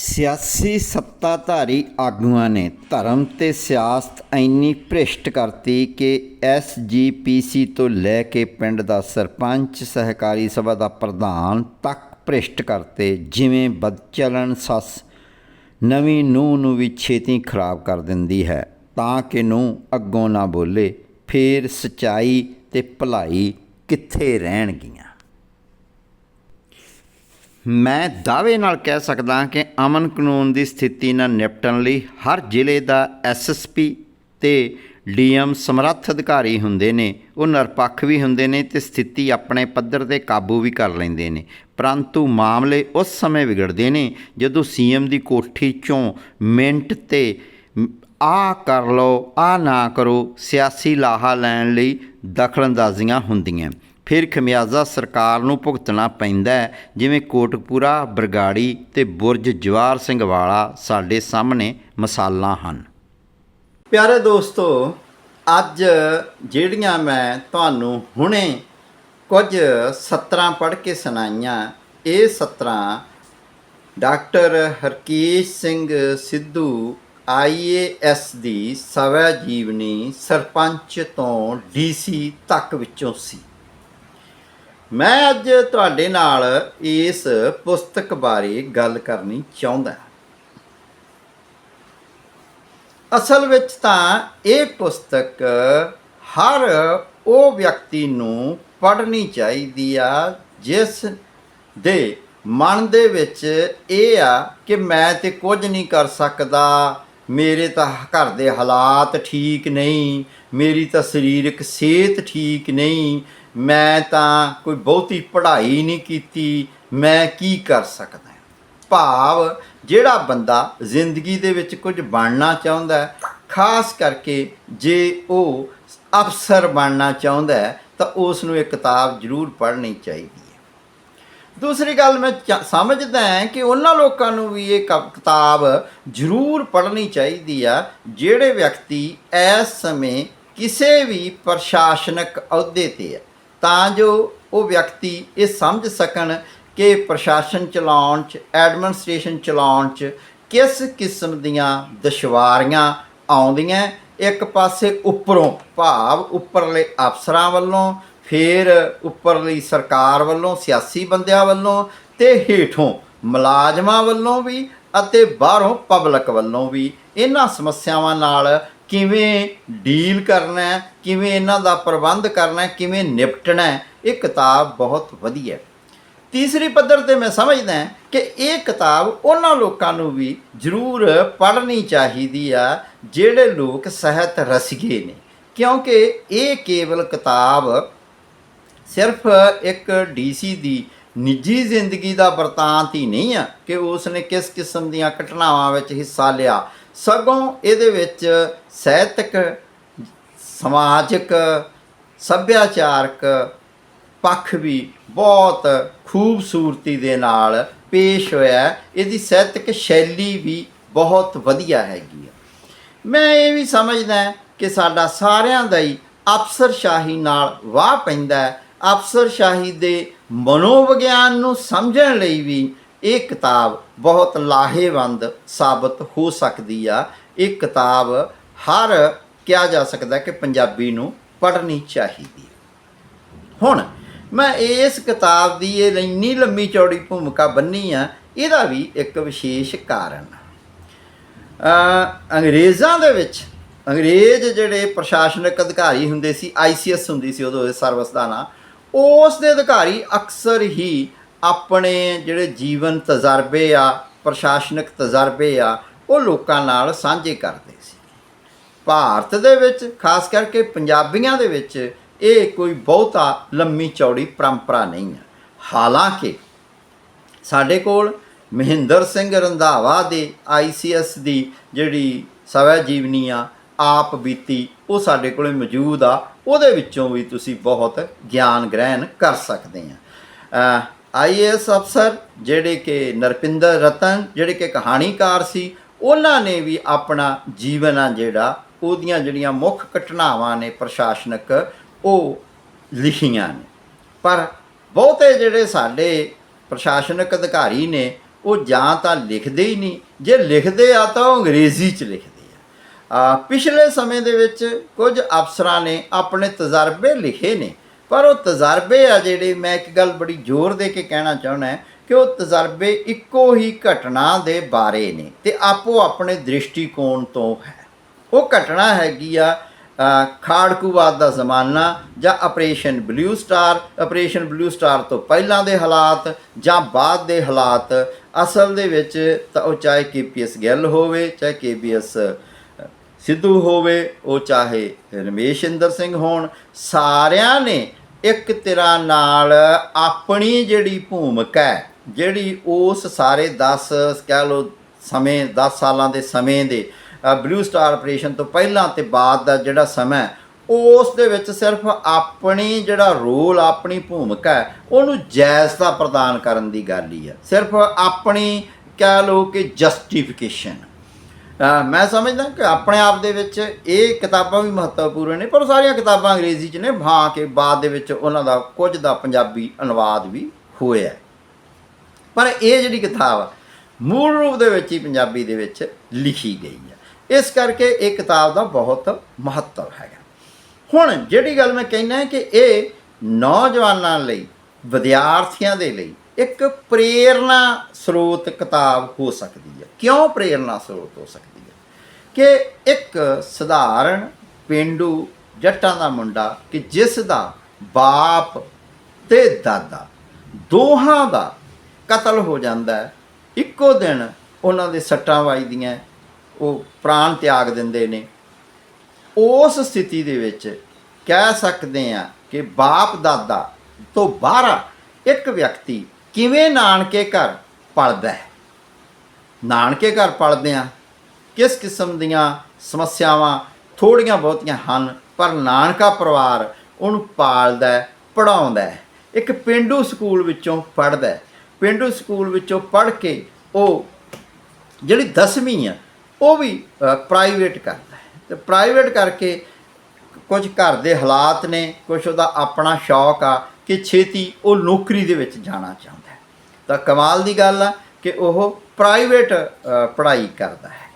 ਸਿਆਸੀ ਸੱਤਾਧਾਰੀ ਆਗੂਆਂ ਨੇ ਧਰਮ ਤੇ ਸਿਆਸਤ ਇੰਨੀ ਭ੍ਰਿਸ਼ਟ ਕਰਤੀ ਕਿ ਐਸਜੀਪੀਸੀ ਤੋਂ ਲੈ ਕੇ ਪਿੰਡ ਦਾ ਸਰਪੰਚ, ਸਹਿਕਾਰੀ ਸਭਾ ਦਾ ਪ੍ਰਧਾਨ ਤੱਕ ਭ੍ਰਿਸ਼ਟ ਕਰਤੇ, ਜਿਵੇਂ ਬਦਚਲਣ ਸੱਸ ਨਵੀਂ ਨੂੰਹ ਨੂੰ ਵੀ ਛੇਤੀ ਖਰਾਬ ਕਰ ਦਿੰਦੀ ਹੈ, ਤਾਂ ਕਿ ਨੂੰਹ ਅੱਗੋਂ ਨਾ ਬੋਲੇ, ਫੇਰ ਸਚਾਈ ਤੇ ਭਲਾਈ ਕਿੱਥੇ ਰਹਿਣਗੀਆਂ? ਮੈਂ ਦਾਅਵੇ ਨਾਲ ਕਹਿ ਸਕਦਾ ਕਿ ਅਮਨ ਕਾਨੂੰਨ ਦੀ ਸਥਿਤੀ ਨਾਲ ਨਿਪਟਣ ਲਈ ਹਰ ਜ਼ਿਲ੍ਹੇ ਦਾ ਐਸਐਸਪੀ ਤੇ ਡੀਐਮ ਸਮਰੱਥ ਅਧਿਕਾਰੀ ਹੁੰਦੇ ਨੇ, ਉਹ ਨਿਰਪੱਖ ਵੀ ਹੁੰਦੇ ਨੇ ਤੇ ਸਥਿਤੀ ਆਪਣੇ ਪੱਧਰ ਤੇ ਕਾਬੂ ਵੀ ਕਰ ਲੈਂਦੇ ਨੇ। ਪਰੰਤੂ ਮਾਮਲੇ ਉਸ ਸਮੇਂ ਵਿਗੜਦੇ ਨੇ ਜਦੋਂ ਸੀਐਮ ਦੀ ਕੋਠੀ ਚੋਂ ਮਿੰਟ ਤੇ ਆ ਕਰ ਲਓ, ਆ ਨਾ ਕਰੋ ਸਿਆਸੀ ਲਾਹਾ ਲੈਣ ਲਈ ਦਖਲਅੰਦਾਜ਼ੀਆਂ ਹੁੰਦੀਆਂ। ਫਿਰ ਖਮਿਆਜ਼ਾ ਸਰਕਾਰ ਨੂੰ ਭੁਗਤਣਾ ਪੈਂਦਾ ਜਿਵੇਂ ਕੋਟਕਪੂਰਾ, ਬਰਗਾੜੀ ਤੇ ਬੁਰਜ ਜਵਾਰ ਸਿੰਘ ਵਾਲਾ ਸਾਡੇ ਸਾਹਮਣੇ ਮਿਸਾਲਾਂ ਹਨ। ਪਿਆਰੇ ਦੋਸਤੋ, ਅੱਜ ਜਿਹੜੀਆਂ ਮੈਂ ਤੁਹਾਨੂੰ ਹੁਣੇ ਕੁਝ ਸਤਰਾਂ ਪੜ੍ਹ ਕੇ ਸੁਣਾਈਆਂ, ਇਹ ਸਤਰਾਂ ਡਾਕਟਰ ਹਰਕੀਸ਼ ਸਿੰਘ ਸਿੱਧੂ ਆਈਏਐਸ ਦੀ ਸਵੈ ਜੀਵਨੀ ਸਰਪੰਚ ਤੋਂ ਡੀਸੀ ਤੱਕ ਵਿੱਚੋਂ ਸੀ। ਮੈਂ ਅੱਜ ਤੁਹਾਡੇ ਨਾਲ ਇਸ ਪੁਸਤਕ ਬਾਰੇ ਗੱਲ ਕਰਨੀ ਚਾਹੁੰਦਾ ਅਸਲ ਵਿੱਚ ਤਾਂ ਇਹ ਪੁਸਤਕ ਹਰ ਉਹ ਵਿਅਕਤੀ ਨੂੰ ਪੜ੍ਹਨੀ ਚਾਹੀਦੀ ਆ, ਜਿਸ ਦੇ ਮਨ ਦੇ ਵਿੱਚ ਇਹ ਆ ਕਿ ਮੈਂ ਤੇ ਕੁਝ ਨਹੀਂ ਕਰ ਸਕਦਾ, ਮੇਰੇ ਤਾਂ ਘਰ ਦੇ ਹਾਲਾਤ ਠੀਕ ਨਹੀਂ, ਮੇਰੀ ਤਾਂ ਸਰੀਰਕ ਸਿਹਤ ਠੀਕ ਨਹੀਂ ਮੈਂ ਤਾਂ ਕੋਈ ਬਹੁਤੀ ਪੜ੍ਹਾਈ ਨਹੀਂ ਕੀਤੀ, ਮੈਂ ਕੀ ਕਰ ਸਕਦਾ ਭਾਵ ਜਿਹੜਾ ਬੰਦਾ ਜ਼ਿੰਦਗੀ ਦੇ ਵਿੱਚ ਕੁਝ ਬਣਨਾ ਚਾਹੁੰਦਾ ਹੈ, ਖਾਸ ਕਰਕੇ ਜੇ ਉਹ ਅਫਸਰ ਬਣਨਾ ਚਾਹੁੰਦਾ ਹੈ, ਤਾਂ ਉਸ ਨੂੰ ਇਹ ਕਿਤਾਬ ਜ਼ਰੂਰ ਪੜ੍ਹਨੀ ਚਾਹੀਦੀ ਹੈ। ਦੂਸਰੀ ਗੱਲ ਮੈਂ ਚ- ਸਮਝਦਾ ਹਾਂ ਕਿ ਉਹਨਾਂ ਲੋਕਾਂ ਨੂੰ ਵੀ ਇਹ ਕ- ਕਿਤਾਬ ਜ਼ਰੂਰ ਪੜ੍ਹਨੀ ਚਾਹੀਦੀ ਆ, ਜਿਹੜੇ ਵਿਅਕਤੀ ਇਸ ਸਮੇਂ ਕਿਸੇ ਵੀ ਪ੍ਰਸ਼ਾਸਨਿਕ ਅਹੁਦੇ ਤੇ ਹੈ ਤਾਂ ਜੋ ਉਹ ਵਿਅਕਤੀ ਇਹ ਸਮਝ ਸਕਣ ਕਿ ਪ੍ਰਸ਼ਾਸਨ ਚਲਾਉਣ ਚ, ਐਡਮਿਨਿਸਟ੍ਰੇਸ਼ਨ ਚਲਾਉਣ ਚ ਕਿਸ ਕਿਸਮ ਦੀਆਂ ਦੁਸ਼ਵਾਰੀਆਂ ਆਉਂਦੀਆਂ। ਇੱਕ ਪਾਸੇ ਉੱਪਰੋਂ ਭਾਵ ਉੱਪਰਲੇ ਅਫਸਰਾਂ ਵੱਲੋਂ, ਫਿਰ ਉੱਪਰਲੀ ਸਰਕਾਰ ਵੱਲੋਂ, ਸਿਆਸੀ ਬੰਦਿਆਂ ਵੱਲੋਂ ਤੇ ਹੇਠੋਂ ਮੁਲਾਜ਼ਮਾਂ ਵੱਲੋਂ ਵੀ ਅਤੇ ਬਾਹਰੋਂ ਪਬਲਿਕ ਵੱਲੋਂ ਵੀ ਇਹਨਾਂ ਸਮੱਸਿਆਵਾਂ ਨਾਲ ਕਿਵੇਂ ਡੀਲ ਕਰਨਾ ਹੈ, ਕਿਵੇਂ ਇਹਨਾਂ ਦਾ ਪ੍ਰਬੰਧ ਕਰਨਾ ਹੈ, ਕਿਵੇਂ ਨਿਪਟਣਾ ਹੈ, ਇਹ ਕਿਤਾਬ ਬਹੁਤ ਵਧੀਆ ਹੈ। ਤੀਸਰੀ ਪੱਧਰ ਤੇ ਮੈਂ ਸਮਝਦਾ ਕਿ ਇਹ ਕਿਤਾਬ ਉਹਨਾਂ ਲੋਕਾਂ ਨੂੰ ਵੀ ਜ਼ਰੂਰ ਪੜ੍ਹਨੀ ਚਾਹੀਦੀ ਆ, ਜਿਹੜੇ ਲੋਕ ਸਾਹਿਤ ਰਸੀਏ ਨੇ। ਕਿਉਂਕਿ ਇਹ ਕੇਵਲ ਕਿਤਾਬ ਸਿਰਫ ਇੱਕ ਡੀਸੀ ਦੀ ਨਿੱਜੀ ਜ਼ਿੰਦਗੀ ਦਾ ਵਰਤਾਂਤ ਹੀ ਨਹੀਂ ਆ ਕਿ ਉਸ ਨੇ ਕਿਸ ਕਿਸਮ ਦੀਆਂ ਘਟਨਾਵਾਂ ਵਿੱਚ ਹਿੱਸਾ ਲਿਆ ਸਗੋਂ ਇਹਦੇ ਵਿੱਚ ਸਾਹਿਤਕ, ਸਮਾਜਿਕ, ਸੱਭਿਆਚਾਰਕ ਪੱਖ ਵੀ ਬਹੁਤ ਖੂਬਸੂਰਤੀ ਦੇ ਨਾਲ ਪੇਸ਼ ਹੋਇਆ ਇਹਦੀ ਸਾਹਿਤਕ ਸ਼ੈਲੀ ਵੀ ਬਹੁਤ ਵਧੀਆ ਹੈਗੀ ਹੈ ਮੈਂ ਇਹ ਵੀ ਸਮਝਦਾ ਕਿ ਸਾਡਾ ਸਾਰਿਆਂ ਦਾ ਹੀ ਅਫਸਰਸ਼ਾਹੀ ਨਾਲ ਵਾਹ ਪੈਂਦਾ ਹੈ। ਅਫਸਰਸ਼ਾਹੀ ਦੇ ਮਨੋਵਿਗਿਆਨ ਨੂੰ ਸਮਝਣ ਲਈ ਵੀ ਇਹ ਕਿਤਾਬ ਬਹੁਤ ਲਾਹੇਵੰਦ ਸਾਬਤ ਹੋ ਸਕਦੀ ਆ। ਇਹ ਕਿਤਾਬ ਹਰ ਕਿਹਾ ਜਾ ਸਕਦਾ ਕਿ ਪੰਜਾਬੀ ਨੂੰ ਪੜ੍ਹਨੀ ਚਾਹੀਦੀ ਹੁਣ ਮੈਂ ਇਸ ਕਿਤਾਬ ਦੀ ਇਹ ਇੰਨੀ ਲੰਮੀ ਚੌੜੀ ਭੂਮਿਕਾ ਬੰਨੀ ਆ ਇਹਦਾ ਵੀ ਇੱਕ ਵਿਸ਼ੇਸ਼ ਕਾਰਨ ਅ, ਅੰਗਰੇਜ਼ਾਂ ਦੇ ਵਿੱਚ ਅੰਗਰੇਜ਼ ਜਿਹੜੇ ਪ੍ਰਸ਼ਾਸਨਿਕ ਅਧਿਕਾਰੀ ਹੁੰਦੇ ਸੀ ਆਈਸੀਐਸ ਹੁੰਦੀ ਸੀ ਉਦੋਂ ਇਹ ਸਰਵਿਸ ਦਾ ਨਾਂ ਉਸ ਦੇ ਅਧਿਕਾਰੀ ਅਕਸਰ ਹੀ ਆਪਣੇ ਜਿਹੜੇ ਜੀਵਨ ਤਜਰਬੇ ਆ, ਪ੍ਰਸ਼ਾਸਨਿਕ ਤਜਰਬੇ ਆ, ਉਹ ਲੋਕਾਂ ਨਾਲ ਸਾਂਝੇ ਕਰਦੇ ਸੀ। ਭਾਰਤ ਦੇ ਵਿੱਚ, ਖਾਸ ਕਰਕੇ ਪੰਜਾਬੀਆਂ ਦੇ ਵਿੱਚ, ਇਹ ਕੋਈ ਬਹੁਤਾ ਲੰਮੀ ਚੌੜੀ ਪਰੰਪਰਾ ਨਹੀਂ ਹੈ। ਹਾਲਾਂਕਿ ਸਾਡੇ ਕੋਲ ਮਹਿੰਦਰ ਸਿੰਘ ਰੰਧਾਵਾ ਦੇ ਆਈਸੀਐਸ ਦੀ ਜਿਹੜੀ ਸਵੈ ਜੀਵਨੀ ਆ, ਆਪ ਬੀਤੀ, ਉਹ ਸਾਡੇ ਕੋਲੇ ਮੌਜੂਦ ਆ। ਉਹਦੇ ਵਿੱਚੋਂ ਵੀ ਤੁਸੀਂ ਬਹੁਤ ਗਿਆਨ ਗ੍ਰਹਿਣ ਕਰ ਸਕਦੇ ਆ। ਆਈਏਐਸ ਅਫਸਰ ਜਿਹੜੇ ਕਿ ਨਰਪਿੰਦਰ ਰਤਨ, ਜਿਹੜੇ ਕਿ ਕਹਾਣੀਕਾਰ ਸੀ, ਉਹਨਾਂ ਨੇ ਵੀ ਆਪਣਾ ਜੀਵਨ ਆ ਜਿਹੜਾ, ਉਹਦੀਆਂ ਜਿਹੜੀਆਂ ਮੁੱਖ ਘਟਨਾਵਾਂ ਨੇ ਪ੍ਰਸ਼ਾਸਨਿਕ, ਉਹ ਲਿਖੀਆਂ ਨੇ। ਪਰ ਬਹੁਤੇ ਜਿਹੜੇ ਸਾਡੇ ਪ੍ਰਸ਼ਾਸਨਿਕ ਅਧਿਕਾਰੀ ਨੇ, ਉਹ ਜਾਂ ਤਾਂ ਲਿਖਦੇ ਹੀ ਨਹੀਂ। ਜੇ ਲਿਖਦੇ ਆ ਤਾਂ ਉਹ ਅੰਗਰੇਜ਼ੀ 'ਚ ਲਿਖਦੇ ਆ। ਆ, ਪਿਛਲੇ ਸਮੇਂ ਦੇ ਵਿੱਚ ਕੁਝ ਅਫਸਰਾਂ ਨੇ ਆਪਣੇ ਤਜਰਬੇ ਲਿਖੇ ਨੇ। ਪਰ ਉਹ ਤਜਰਬੇ ਆ ਜਿਹੜੇ ਮੈਂ ਇੱਕ ਗੱਲ ਬੜੀ ਜ਼ੋਰ ਦੇ ਕੇ ਕਹਿਣਾ ਚਾਹੁੰਦਾ ਕਿ ਉਹ ਤਜਰਬੇ ਇੱਕੋ ਹੀ ਘਟਨਾ ਦੇ ਬਾਰੇ ਨੇ ਤੇ ਆਪੋ ਆਪਣੇ ਦ੍ਰਿਸ਼ਟੀਕੋਣ ਤੋਂ ਹੈ। ਉਹ ਘਟਨਾ ਹੈਗੀ ਆ ਖਾੜਕੂਵਾਦ ਦਾ ਜ਼ਮਾਨਾ ਜਾਂ Operation Blue Star, Operation Blue Star ਤੋਂ ਪਹਿਲਾਂ ਦੇ ਹਾਲਾਤ ਜਾਂ ਬਾਅਦ ਦੇ ਹਾਲਾਤ, ਅਸਲ ਦੇ ਵਿੱਚ ਤਾਂ ਉਹ ਚਾਹੇ ਕੇਪੀਐਸ ਗਿੱਲ ਹੋਵੇ, ਚਾਹੇ ਕੇਪੀਐਸ ਸਿੱਧੂ ਹੋਵੇ, ਉਹ ਚਾਹੇ ਰਮੇਸ਼ ਇੰਦਰ ਸਿੰਘ ਹੋਣ, ਸਾਰਿਆਂ ਨੇ ਇੱਕ ਤਰ੍ਹਾਂ ਨਾਲ ਆਪਣੀ ਜਿਹੜੀ ਭੂਮਿਕਾ ਹੈ, ਜਿਹੜੀ ਉਸ ਸਾਰੇ 10 ਕਹਿ ਲਓ ਸਮੇਂ 10 ਸਾਲਾਂ ਦੇ ਸਮੇਂ ਦੇ ਬਲੂ ਸਟਾਰ ਆਪਰੇਸ਼ਨ ਤੋਂ ਪਹਿਲਾਂ ਤੇ ਬਾਅਦ ਦਾ ਜਿਹੜਾ ਸਮਾਂ ਉਸ ਦੇ ਵਿੱਚ ਸਿਰਫ ਆਪਣੀ ਜਿਹੜਾ ਰੋਲ ਆਪਣੀ ਭੂਮਿਕਾ ਹੈ, ਉਹਨੂੰ ਜਾਇਜ਼ਤਾ ਪ੍ਰਦਾਨ ਕਰਨ ਦੀ ਗੱਲ ਹੀ ਹੈ। ਸਿਰਫ ਆਪਣੀ ਕਹਿ ਲਓ ਕਿ ਜਸਟੀਫਿਕੇਸ਼ਨ ਮੈਂ ਸਮਝਦਾ ਕਿ ਆਪਣੇ ਆਪ ਦੇ ਵਿੱਚ ਇਹ ਕਿਤਾਬਾਂ ਵੀ ਮਹੱਤਵਪੂਰਨ ਨੇ, ਪਰ ਸਾਰੀਆਂ ਕਿਤਾਬਾਂ ਅੰਗਰੇਜ਼ੀ 'ਚ ਨੇ, ਹਾਂ ਕਿ ਬਾਅਦ ਦੇ ਵਿੱਚ ਉਹਨਾਂ ਦਾ ਕੁਝ ਦਾ ਪੰਜਾਬੀ ਅਨੁਵਾਦ ਵੀ ਹੋਇਆ ਪਰ ਇਹ ਜਿਹੜੀ ਕਿਤਾਬ ਮੂਲ ਰੂਪ ਦੇ ਵਿੱਚ ਹੀ ਪੰਜਾਬੀ ਦੇ ਵਿੱਚ ਲਿਖੀ ਗਈ ਹੈ ਇਸ ਕਰਕੇ ਇਹ ਕਿਤਾਬ ਦਾ ਬਹੁਤ ਮਹੱਤਵ ਹੈਗਾ। ਹੁਣ ਜਿਹੜੀ ਗੱਲ ਮੈਂ ਕਹਿਣਾ ਹੈ ਕਿ ਇਹ ਨੌਜਵਾਨਾਂ ਲਈ, ਵਿਦਿਆਰਥੀਆਂ ਦੇ ਲਈ ਇੱਕ ਪ੍ਰੇਰਣਾ ਸਰੋਤ ਕਿਤਾਬ ਹੋ ਸਕਦੀ ਹੈ। ਕਿਉਂ ਪ੍ਰੇਰਣਾ ਸਰੋਤ ਹੋ ਸਕਦੀ ਹੈ? ਕਿ ਇੱਕ ਸਧਾਰਨ ਪਿੰਡੂ ਜੱਟਾਂ ਦਾ ਮੁੰਡਾ ਕਿ ਜਿਸ ਦਾ ਬਾਪ ਤੇ ਦਾਦਾ ਦੋਹਾਂ ਦਾ ਕਤਲ ਹੋ ਜਾਂਦਾ ਹੈ, ਇੱਕੋ ਦਿਨ ਉਹਨਾਂ ਦੇ ਸੱਟਾਂ ਵੱਜਦੀਆਂ ਉਹ ਪ੍ਰਾਣ ਤਿਆਗ ਦਿੰਦੇ ਨੇ। ਉਸ ਸਥਿਤੀ ਦੇ ਵਿੱਚ ਕਹਿ ਸਕਦੇ ਆ ਕਿ ਬਾਪ ਦਾਦਾ ਤੋਂ ਬਾਹਰ ਇੱਕ ਵਿਅਕਤੀ ਕਿਵੇਂ ਨਾਨਕੇ ਘਰ ਪਲਦਾ ਹੈ? ਨਾਨਕੇ ਘਰ ਪਲਦੇ ਆ। ਕਿਸ ਕਿਸਮ ਦੀਆਂ ਸਮੱਸਿਆਵਾਂ ਥੋੜੀਆਂ ਬਹੁਤੀਆਂ ਹਨ, ਪਰ ਨਾਨਕਾ ਪਰਿਵਾਰ ਉਹਨੂੰ ਪਾਲਦਾ ਹੈ ਪੜਾਉਂਦਾ ਇੱਕ ਪਿੰਡੂ ਸਕੂਲ ਵਿੱਚੋਂ ਪੜਦਾ ਹੈ। ਪਿੰਡੂ ਸਕੂਲ ਵਿੱਚੋਂ ਪੜ੍ਹ ਕੇ ਉਹ ਜਿਹੜੀ 10ਵੀਂ ਆ, ਉਹ ਵੀ ਪ੍ਰਾਈਵੇਟ ਕਰਦਾ ਹੈ। ਤੇ ਪ੍ਰਾਈਵੇਟ ਕਰਕੇ ਕੁਝ ਘਰ ਦੇ ਹਾਲਾਤ ਨੇ, ਕੁਝ ਉਹਦਾ ਆਪਣਾ ਸ਼ੌਕ ਆ ਕਿ ਛੇਤੀ ਉਹ ਨੌਕਰੀ ਦੇ ਵਿੱਚ ਜਾਣਾ ਚਾਹੁੰਦਾ ਤਾਂ ਕਮਾਲ ਦੀ ਗੱਲ ਆ ਕਿ ਉਹ ਪ੍ਰਾਈਵੇਟ ਪੜ੍ਹਾਈ ਕਰਦਾ ਹੈ।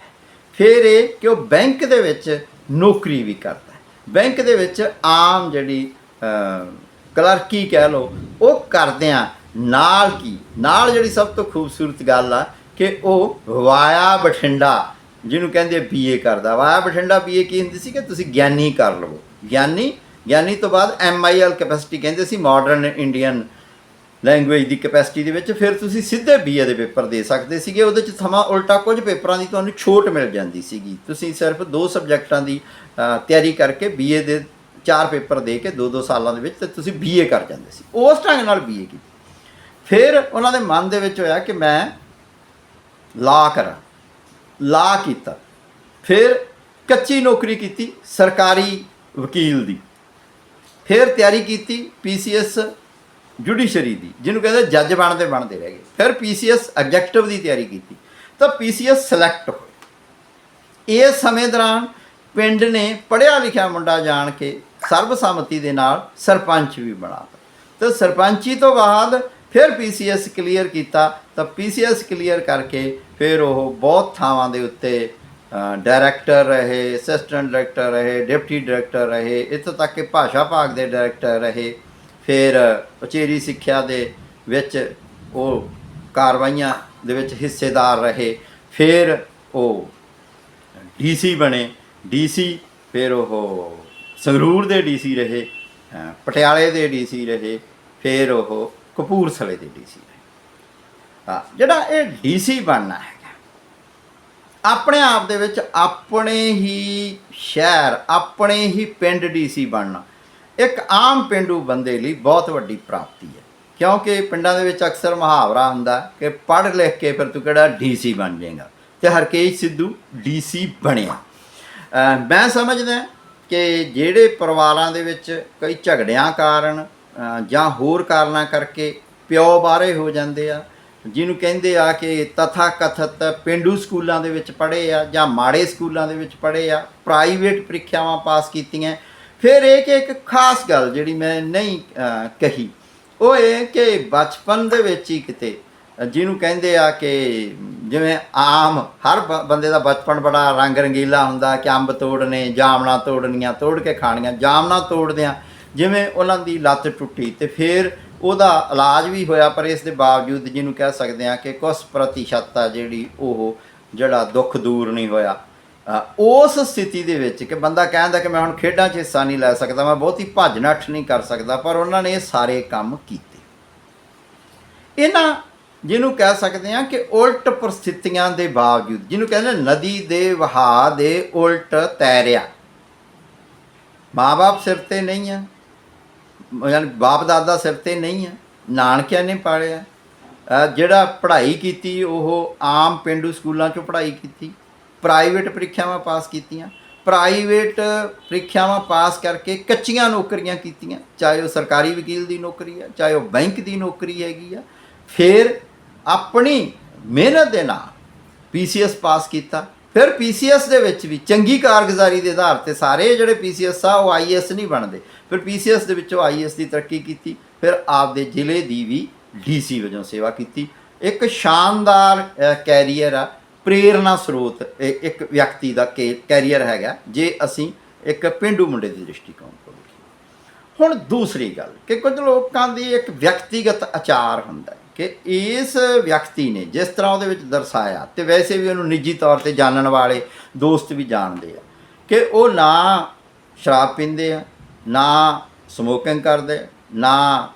ਫਿਰ ਇਹ ਕਿ ਉਹ ਬੈਂਕ ਦੇ ਵਿੱਚ ਨੌਕਰੀ ਵੀ ਕਰਦਾ ਹੈ। ਬੈਂਕ ਦੇ ਵਿੱਚ ਆਮ ਜਿਹੜੀ ਕਲਰਕੀ ਕਹਿ ਲਓ, ਉਹ ਕਰਦਿਆਂ ਨਾਲ ਕੀ? ਨਾਲ ਜਿਹੜੀ ਸਭ ਤੋਂ ਖੂਬਸੂਰਤ ਗੱਲ ਆ ਕਿ ਉਹ ਵਾਇਆ ਬਠਿੰਡਾ, ਜਿਹਨੂੰ ਕਹਿੰਦੇ ਬੀਏ ਕਰਦਾ। ਵਾਇਆ ਬਠਿੰਡਾ ਬੀਏ ਕੀ ਹੁੰਦੀ ਸੀ ਕਿ ਤੁਸੀਂ ਗਿਆਨੀ ਕਰ ਲਵੋ। ਗਿਆਨੀ ਗਿਆਨੀ ਤੋਂ ਬਾਅਦ ਐਮਆਈਐਲ ਕੈਪੈਸਿਟੀ ਕਹਿੰਦੇ ਸੀ ਮਾਡਰਨ ਇੰਡੀਅਨ ਲੈਂਗੁਏਜ ਦੀ ਕੈਪੈਸਿਟੀ ਦੇ ਵਿੱਚ ਫਿਰ ਤੁਸੀਂ ਸਿੱਧੇ ਬੀਏ ਦੇ ਪੇਪਰ ਦੇ ਸਕਦੇ ਸੀਗੇ, ਉਹਦੇ ਚ ਸਮਾਂ ਉਲਟਾ ਕੁਝ ਪੇਪਰਾਂ ਦੀ ਤੁਹਾਨੂੰ ਛੋਟ ਮਿਲ ਜਾਂਦੀ ਸੀਗੀ। ਤੁਸੀਂ ਸਿਰਫ ਦੋ ਸਬਜੈਕਟਾਂ ਦੀ ਤਿਆਰੀ ਕਰਕੇ ਬੀਏ ਦੇ ਚਾਰ ਪੇਪਰ ਦੇ ਕੇ ਦੋ ਦੋ ਸਾਲਾਂ ਦੇ ਵਿੱਚ ਤੇ ਤੁਸੀਂ ਬੀਏ ਕਰ ਜਾਂਦੇ ਸੀ। ਉਸ ਢੰਗ ਨਾਲ ਬੀਏ ਕੀਤੀ। ਫਿਰ ਉਹਨਾਂ ਦੇ ਮਨ ਦੇ ਵਿੱਚ ਹੋਇਆ ਕਿ ਮੈਂ ਲਾ ਕਰਾਂ, ਲਾ ਕੀਤਾ। ਫਿਰ ਕੱਚੀ ਨੌਕਰੀ ਕੀਤੀ ਸਰਕਾਰੀ ਵਕੀਲ ਦੀ। ਫਿਰ ਤਿਆਰੀ ਕੀਤੀ ਪੀਸੀਐਸ ਜੁਡੀਸ਼ਰੀ ਦੀ, ਜਿਹਨੂੰ ਕਹਿੰਦੇ ਜੱਜ ਬਣਦੇ ਬਣਦੇ ਰਹਿ ਗਏ। ਫਿਰ ਪੀਸੀਐਸ ਐਗਜ਼ੈਕਟਿਵ ਦੀ ਤਿਆਰੀ ਕੀਤੀ। ਤਾਂ ਪੀਸੀਐਸ ਸਿਲੈਕਟ ਹੋਏ। ਇਸ ਸਮੇਂ ਦੌਰਾਨ ਪਿੰਡ ਨੇ ਪੜ੍ਹਿਆ ਲਿਖਿਆ ਮੁੰਡਾ ਜਾਣ ਕੇ ਸਰਬਸੰਮਤੀ ਦੇ ਨਾਲ ਸਰਪੰਚ ਵੀ ਬਣਾ ਤੇ ਸਰਪੰਚੀ ਤੋਂ ਬਾਅਦ ਫਿਰ ਪੀਸੀਐਸ ਕਲੀਅਰ ਕੀਤਾ। ਤਾਂ ਪੀਸੀਐਸ ਕਲੀਅਰ ਕਰਕੇ ਫਿਰ ਉਹ ਬਹੁਤ ਥਾਵਾਂ ਦੇ ਉੱਤੇ ਡਾਇਰੈਕਟਰ ਰਹੇ, ਅਸਿਸਟੈਂਟ ਡਾਇਰੈਕਟਰ ਰਹੇ, ਡਿਪਟੀ ਡਾਇਰੈਕਟਰ ਰਹੇ, ਇੱਥੋਂ ਤੱਕ ਕਿ ਭਾਸ਼ਾ ਭਾਗ ਦੇ ਡਾਇਰੈਕਟਰ ਰਹੇ। ਫਿਰ ਉਚੇਰੀ ਸਿੱਖਿਆ ਦੇ ਵਿੱਚ ਉਹ ਕਾਰਵਾਈਆਂ ਦੇ ਵਿੱਚ ਹਿੱਸੇਦਾਰ ਰਹੇ। ਫਿਰ ਉਹ ਡੀਸੀ ਬਣੇ। ਡੀਸੀ ਫਿਰ ਉਹ ਸੰਗਰੂਰ ਦੇ ਡੀਸੀ ਰਹੇ ਪਟਿਆਲੇ ਦੇ ਡੀਸੀ ਰਹੇ, ਫਿਰ ਉਹ ਕਪੂਰਥਲੇ ਦੇ ਡੀਸੀ ਰਹੇ। ਜਿਹੜਾ ਇਹ ਡੀਸੀ ਬਣਨਾ ਹੈਗਾ, ਆਪਣੇ ਆਪ ਦੇ ਵਿੱਚ ਆਪਣੇ ਹੀ ਸ਼ਹਿਰ, ਆਪਣੇ ਹੀ ਪਿੰਡ ਡੀਸੀ ਬਣਨਾ। ਇੱਕ ਆਮ ਪਿੰਡੂ ਬੰਦੇ ਲਈ ਬਹੁਤ ਵੱਡੀ ਪ੍ਰਾਪਤੀ ਹੈ। ਕਿਉਂਕਿ ਪਿੰਡਾਂ ਦੇ ਵਿੱਚ ਅਕਸਰ ਮੁਹਾਵਰਾ ਹੁੰਦਾ ਕਿ ਪੜ੍ਹ ਲਿਖ ਕੇ ਫਿਰ ਤੂੰ ਕਿਹੜਾ ਡੀਸੀ ਬਣ ਜਾਏਗਾ। ਤੇ ਹਰਕੇਸ਼ ਸਿੱਧੂ ਡੀਸੀ ਬਣਿਆ। ਅਹ ਮੈਂ ਸਮਝਦਾ ਕਿ ਜਿਹੜੇ ਪਰਿਵਾਰਾਂ ਦੇ ਵਿੱਚ ਕਈ ਝਗੜਿਆਂ ਕਾਰਨ ਜਾਂ ਹੋਰ ਕਾਰਨਾਂ ਕਰਕੇ ਪਿਓ ਬਾਰੇ ਹੋ ਜਾਂਦੇ ਆ, ਜਿਹਨੂੰ ਕਹਿੰਦੇ ਆ ਕਿ ਤਥਾ ਕਥਤ ਪਿੰਡੂ ਸਕੂਲਾਂ ਦੇ ਵਿੱਚ ਪੜ੍ਹੇ ਆ ਜਾਂ ਮਾੜੇ ਸਕੂਲਾਂ ਦੇ ਵਿੱਚ ਪੜ੍ਹੇ ਆ, ਪ੍ਰਾਈਵੇਟ ਪ੍ਰੀਖਿਆਵਾਂ ਪਾਸ ਕੀਤੀਆਂ ਫਿਰ ਇਹ ਕਿ ਇੱਕ ਖਾਸ ਗੱਲ ਜਿਹੜੀ ਮੈਂ ਨਹੀਂ ਕਹੀ, ਉਹ ਇਹ ਕਿ ਬਚਪਨ ਦੇ ਵਿੱਚ ਹੀ ਕਿਤੇ ਜਿਹਨੂੰ ਕਹਿੰਦੇ ਆ ਕਿ ਜਿਵੇਂ ਆਮ ਹਰ ਬ- ਬੰਦੇ ਦਾ ਬਚਪਨ ਬੜਾ ਰੰਗ ਰੰਗੀਲਾ ਹੁੰਦਾ ਕਿ ਅੰਬ ਤੋੜਨੇ, ਜਾਮਣਾ ਤੋੜਨੀਆਂ, ਤੋੜ ਕੇ ਖਾਣੀਆਂ, ਜਾਮਣਾ ਤੋੜਦਿਆਂ ਜਿਵੇਂ ਉਹਨਾਂ ਦੀ ਲੱਤ ਟੁੱਟੀ ਤੇ ਫਿਰ ਉਹਦਾ ਇਲਾਜ ਵੀ ਹੋਇਆ, ਪਰ ਇਸ ਦੇ ਬਾਵਜੂਦ ਜਿਹਨੂੰ ਕਹਿ ਸਕਦੇ ਆ ਕਿ ਕੁਝ ਪ੍ਰਤੀਸ਼ਤ ਆ ਜਿਹੜੀ ਉਹ ਜਿਹੜਾ ਦੁੱਖ ਦੂਰ ਨਹੀਂ ਹੋਇਆ। ਉਸ ਸਥਿਤੀ ਦੇ ਵਿੱਚ ਕਿ ਬੰਦਾ ਕਹਿੰਦਾ ਕਿ ਮੈਂ ਹੁਣ ਖੇਡਾਂ 'ਚ ਹਿੱਸਾ ਨਹੀਂ ਲੈ ਸਕਦਾ, ਮੈਂ ਬਹੁਤੀ ਭੱਜ ਨੱਠ ਨਹੀਂ ਕਰ ਸਕਦਾ, ਪਰ ਉਹਨਾਂ ਨੇ ਇਹ ਸਾਰੇ ਕੰਮ ਕੀਤੇ। ਇਹਨਾਂ ਜਿਹਨੂੰ ਕਹਿ ਸਕਦੇ ਆ ਕਿ ਉਲਟ ਪਰਿਸਥਿਤੀਆਂ ਦੇ ਬਾਵਜੂਦ, ਜਿਹਨੂੰ ਕਹਿੰਦੇ ਨਦੀ ਦੇ ਵਹਾਅ ਦੇ ਉਲਟ ਤੈਰਿਆ। ਮਾਪੇ ਸਿਰ ਤੇ ਨਹੀਂ ਆ, ਯਾਨੀ ਬਾਪ ਦਾਦਾ ਸਿਰ ਤੇ ਨਹੀਂ ਆ, ਨਾਨਕਿਆਂ ਨੇ ਪਾਲਿਆ। ਜਿਹੜਾ ਪੜ੍ਹਾਈ ਕੀਤੀ, ਉਹ ਆਮ ਪਿੰਡੂ ਸਕੂਲਾਂ ਚੋਂ ਪੜ੍ਹਾਈ ਕੀਤੀ। ਪ੍ਰਾਈਵੇਟ ਪ੍ਰੀਖਿਆਵਾਂ ਪਾਸ ਕੀਤੀਆਂ, ਪ੍ਰਾਈਵੇਟ ਪ੍ਰੀਖਿਆਵਾਂ ਪਾਸ ਕਰਕੇ ਕੱਚੀਆਂ ਨੌਕਰੀਆਂ ਕੀਤੀਆਂ, ਚਾਹੇ ਉਹ ਸਰਕਾਰੀ ਵਕੀਲ ਦੀ ਨੌਕਰੀ ਹੈ ਚਾਹੇ ਉਹ ਬੈਂਕ ਦੀ ਨੌਕਰੀ ਹੈਗੀ ਆ, ਫਿਰ ਆਪਣੀ ਮਿਹਨਤ ਦੇ ਨਾਲ ਪੀਸੀਐਸ ਪਾਸ ਕੀਤਾ। ਫਿਰ ਪੀਸੀਐਸ ਦੇ ਵਿੱਚ ਵੀ ਚੰਗੀ ਕਾਰਗੁਜ਼ਾਰੀ ਦੇ ਆਧਾਰ ਤੇ ਸਾਰੇ ਜਿਹੜੇ ਪੀਸੀਐਸ ਆ, ਉਹ ਆਈਐਸ ਨਹੀਂ ਬਣਦੇ। ਫਿਰ ਪੀਸੀਐਸ ਦੇ ਵਿੱਚੋਂ ਆਈਐਸ ਦੀ ਤਰੱਕੀ ਕੀਤੀ, ਫਿਰ ਆਪਦੇ ਜ਼ਿਲ੍ਹੇ ਦੀ ਵੀ ਡੀਸੀ ਵਜੋਂ ਸੇਵਾ ਕੀਤੀ। ਇੱਕ ਸ਼ਾਨਦਾਰ ਕੈਰੀਅਰ ਆ ਪ੍ਰੇਰਣਾ ਸਰੋਤ, ਇਹ ਇੱਕ ਵਿਅਕਤੀ ਦਾ ਕੈਰੀਅਰ ਹੈਗਾ, ਜੇ ਅਸੀਂ ਇੱਕ ਪਿੰਡੂ ਮੁੰਡੇ ਦੇ ਦ੍ਰਿਸ਼ਟੀਕੋਣ ਤੋਂ ਦੇਖੀਏ ਹੁਣ ਦੂਸਰੀ ਗੱਲ, ਕਿ ਕੁਝ ਲੋਕਾਂ ਦੀ ਇੱਕ ਵਿਅਕਤੀਗਤ ਆਚਾਰ ਹੁੰਦਾ ਕਿ ਇਸ ਵਿਅਕਤੀ ਨੇ ਜਿਸ ਤਰ੍ਹਾਂ ਉਹਦੇ ਵਿੱਚ ਦਰਸਾਇਆ, ਤੇ ਵੈਸੇ ਵੀ ਉਹਨੂੰ ਨਿੱਜੀ ਤੌਰ ਤੇ ਜਾਣਨ ਵਾਲੇ ਦੋਸਤ ਵੀ ਜਾਣਦੇ ਆ, ਕਿ ਉਹ ਨਾ ਸ਼ਰਾਬ ਪੀਂਦੇ ਆ, ਨਾ ਸਮੋਕਿੰਗ ਕਰਦੇ, ਨਾ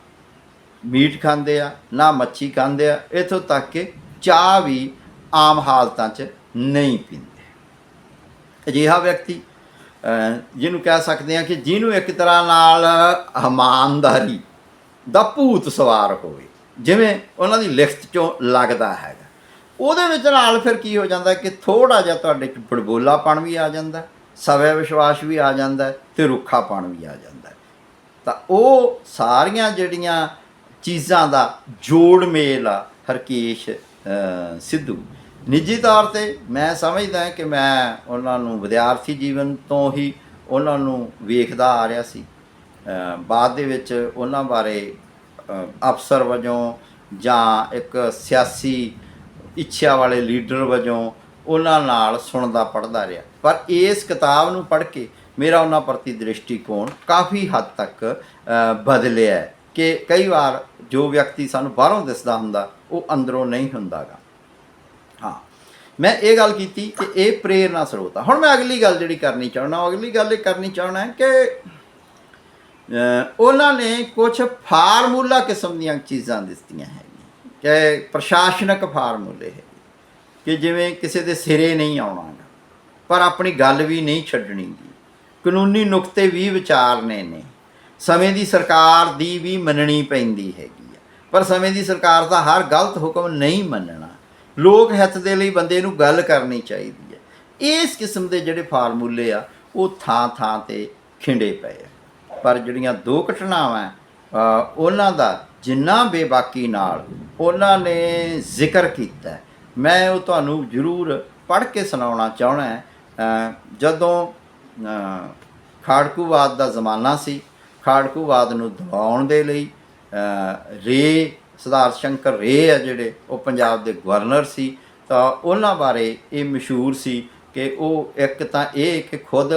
ਮੀਟ ਖਾਂਦੇ ਆ, ਨਾ ਮੱਛੀ ਖਾਂਦੇ ਆ, ਇਥੋਂ ਤੱਕ ਕਿ ਚਾਹ ਵੀ ਆਮ ਹਾਲਤਾਂ 'ਚ ਨਹੀਂ ਪੀਂਦੇ। ਅਜਿਹਾ ਵਿਅਕਤੀ ਜਿਹਨੂੰ ਕਹਿ ਸਕਦੇ ਆ ਕਿ ਜਿਹਨੂੰ ਇੱਕ ਤਰ੍ਹਾਂ ਨਾਲ ਇਮਾਨਦਾਰੀ ਦਾ ਭੂਤ ਸਵਾਰ ਹੋਵੇ, ਜਿਵੇਂ ਉਹਨਾਂ ਦੀ ਲਿਖਤ ਚੋਂ ਲੱਗਦਾ ਹੈਗਾ। ਉਹਦੇ ਵਿੱਚ ਨਾਲ ਫਿਰ ਕੀ ਹੋ ਜਾਂਦਾ ਕਿ ਥੋੜਾ ਜਿਹਾ ਤੁਹਾਡੇ ਚ ਬੜਬੋਲਾਪਣ ਵੀ ਆ ਜਾਂਦਾ, ਸਵੈ ਵਿਸ਼ਵਾਸ ਵੀ ਆ ਜਾਂਦਾ ਤੇ ਰੁੱਖਾਪਣ ਵੀ ਆ ਜਾਂਦਾ। ਤਾਂ ਉਹ ਸਾਰੀਆਂ ਜਿਹੜੀਆਂ ਚੀਜ਼ਾਂ ਦਾ ਜੋੜ ਮੇਲ ਆ ਹਰਕੇਸ਼ ਸਿੱਧੂ। ਨਿੱਜੀ ਤੌਰ ਤੇ ਮੈਂ ਸਮਝਦਾ ਕਿ ਮੈਂ ਉਹਨਾਂ ਨੂੰ ਵਿਦਿਆਰਥੀ ਜੀਵਨ ਤੋਂ ਹੀ ਉਹਨਾਂ ਨੂੰ ਵੇਖਦਾ ਆ ਰਿਹਾ ਸੀ। ਬਾਅਦ ਦੇ ਵਿੱਚ ਉਹਨਾਂ ਬਾਰੇ ਅਫਸਰ ਵਜੋਂ ਜਾਂ ਇੱਕ ਸਿਆਸੀ ਇੱਛਾ ਵਾਲੇ ਲੀਡਰ ਵਜੋਂ ਉਹਨਾਂ ਨਾਲ ਸੁਣਦਾ ਪੜਦਾ ਰਿਹਾ। ਪਰ ਇਸ ਕਿਤਾਬ ਨੂੰ ਪੜ੍ਹ ਕੇ ਮੇਰਾ ਉਹਨਾਂ ਪ੍ਰਤੀ ਦ੍ਰਿਸ਼ਟੀਕੋਣ ਕਾਫੀ ਹੱਦ ਤੱਕ ਬਦਲਿਆ ਕਿ ਕਈ ਵਾਰ ਜੋ ਵਿਅਕਤੀ ਸਾਨੂੰ ਬਾਹਰੋਂ ਦਿਸਦਾ ਹੁੰਦਾ, ਉਹ ਅੰਦਰੋਂ ਨਹੀਂ ਹੁੰਦਾਗਾ। ਹਾਂ। ਮੈਂ ਇਹ ਗੱਲ ਕੀਤੀ ਕਿ ਇਹ ਪ੍ਰੇਰਨਾ ਸਰੋਤ ਆ। ਹੁਣ ਮੈਂ ਅਗਲੀ ਗੱਲ ਜਿਹੜੀ ਕਰਨੀ ਚਾਹਣਾ ਅਗਲੀ ਗੱਲ ਇਹ ਕਰਨੀ ਚਾਹਣਾ ਹੈ ਕਿ ਉਹਨਾਂ ਨੇ ਕੁਝ ਫਾਰਮੂਲਾ ਕਿਸਮ ਦੀਆਂ ਚੀਜ਼ਾਂ ਦਿੱਤੀਆਂ ਹੈਗੀਆਂ। ਕਿ ਪ੍ਰਸ਼ਾਸਨਿਕ ਫਾਰਮੂਲੇ ਹੈ ਕਿ ਜਿਵੇਂ ਕਿਸੇ ਦੇ ਸਿਰੇ ਨਹੀਂ ਆਉਣਾ ਗਾ, ਪਰ ਆਪਣੀ ਗੱਲ ਵੀ ਨਹੀਂ ਛੱਡਣੀ ਗੀ ਕਾਨੂੰਨੀ ਨੁਕਤੇ ਵੀ ਵਿਚਾਰਨੇ ਨੇ। ਸਮੇਂ ਦੀ ਸਰਕਾਰ ਦੀ ਵੀ ਮੰਨਣੀ ਪੈਂਦੀ ਹੈਗੀ ਆ। ਪਰ ਸਮੇਂ ਦੀ ਸਰਕਾਰ ਦਾ ਹਰ ਗਲਤ ਹੁਕਮ ਨਹੀਂ ਮੰਨਣਾ। ਲੋਕ ਹਿੱਤ ਦੇ ਲਈ ਬੰਦੇ ਨੂੰ ਗੱਲ ਕਰਨੀ ਚਾਹੀਦੀ ਹੈ। ਇਸ ਕਿਸਮ ਦੇ ਜਿਹੜੇ ਫਾਰਮੂਲੇ ਆ, ਉਹ ਥਾਂ ਥਾਂ ਤੇ ਖਿੰਡੇ ਪਏ ਆ। ਪਰ ਜਿਹੜੀਆਂ ਦੋ ਘਟਨਾਵਾਂ ਉਹਨਾਂ ਦਾ ਜਿੰਨਾ ਬੇਬਾਕੀ ਨਾਲ ਉਹਨਾਂ ਨੇ ਜ਼ਿਕਰ ਕੀਤਾ ਮੈਂ ਉਹ ਤੁਹਾਨੂੰ ਜ਼ਰੂਰ ਪੜ੍ਹ ਕੇ ਸੁਣਾਉਣਾ ਚਾਹਣਾ ਜਦੋਂ ਖਾੜਕੂਵਾਦ ਦਾ ਜ਼ਮਾਨਾ ਸੀ, ਖਾੜਕੂਵਾਦ ਨੂੰ ਦਬਾਉਣ ਦੇ ਲਈ ਰੇ ਸਰਦਾਰ ਸ਼ੰਕਰ ਰੇ ਆ ਜਿਹੜੇ, ਉਹ ਪੰਜਾਬ ਦੇ ਗਵਰਨਰ ਸੀ। ਤਾਂ ਉਹਨਾਂ ਬਾਰੇ ਇਹ ਮਸ਼ਹੂਰ ਸੀ ਕਿ ਉਹ ਇੱਕ ਤਾਂ ਇਹ ਕਿ ਖੁਦ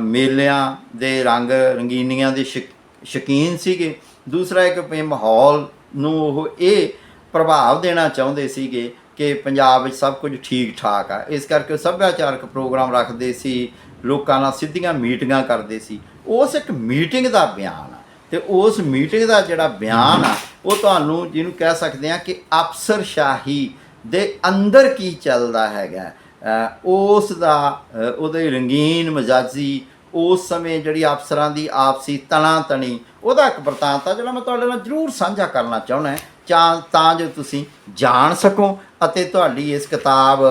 ਮੇਲਿਆਂ ਦੇ ਰੰਗ ਰੰਗੀਨੀਆਂ ਦੇ ਸ਼ਕ- ਸ਼ੌਕੀਨ ਸੀਗੇ। ਦੂਸਰਾ ਇੱਕ ਵੀ ਮਾਹੌਲ ਨੂੰ ਉਹ ਇਹ ਪ੍ਰਭਾਵ ਦੇਣਾ ਚਾਹੁੰਦੇ ਸੀਗੇ ਕਿ ਪੰਜਾਬ ਵਿੱਚ ਸਭ ਕੁਝ ਠੀਕ ਠਾਕ ਆ। ਇਸ ਕਰਕੇ ਉਹ ਸੱਭਿਆਚਾਰਕ ਪ੍ਰੋਗਰਾਮ ਰੱਖਦੇ ਸੀ, ਲੋਕਾਂ ਨਾਲ ਸਿੱਧੀਆਂ ਮੀਟਿੰਗਾਂ ਕਰਦੇ ਸੀ। ਉਸ ਇੱਕ ਮੀਟਿੰਗ ਦਾ ਬਿਆਨ ਆ। ਤੇ ਉਸ ਮੀਟਿੰਗ ਦਾ ਜਿਹੜਾ ਬਿਆਨ ਆ, ਉਹ ਤੁਹਾਨੂੰ ਜਿਹਨੂੰ ਕਹਿ ਸਕਦੇ ਆ ਕਿ ਅਫਸਰਸ਼ਾਹੀ ਦੇ ਅੰਦਰ ਕੀ ਚੱਲਦਾ ਹੈਗਾ। ਉਸ ਦਾ ਉਹਦੇ ਰੰਗੀਨ ਮਜਾਜੀ, ਉਸ ਸਮੇਂ ਜਿਹੜੀ ਅਫਸਰਾਂ ਦੀ ਆਪਸੀ ਤਣਾ ਤਣੀ ਉਹਦਾ ਇੱਕ ਵਰਤਾਂਤ ਆ ਜਿਹੜਾ ਮੈਂ ਤੁਹਾਡੇ ਨਾਲ ਜ਼ਰੂਰ ਸਾਂਝਾ ਕਰਨਾ ਚਾਹੁੰਦਾ ਹਾਂ। ਤਾਂ ਜੋ ਤੁਸੀਂ ਜਾਣ ਸਕੋ ਅਤੇ ਤੁਹਾਡੀ ਇਸ ਕਿਤਾਬ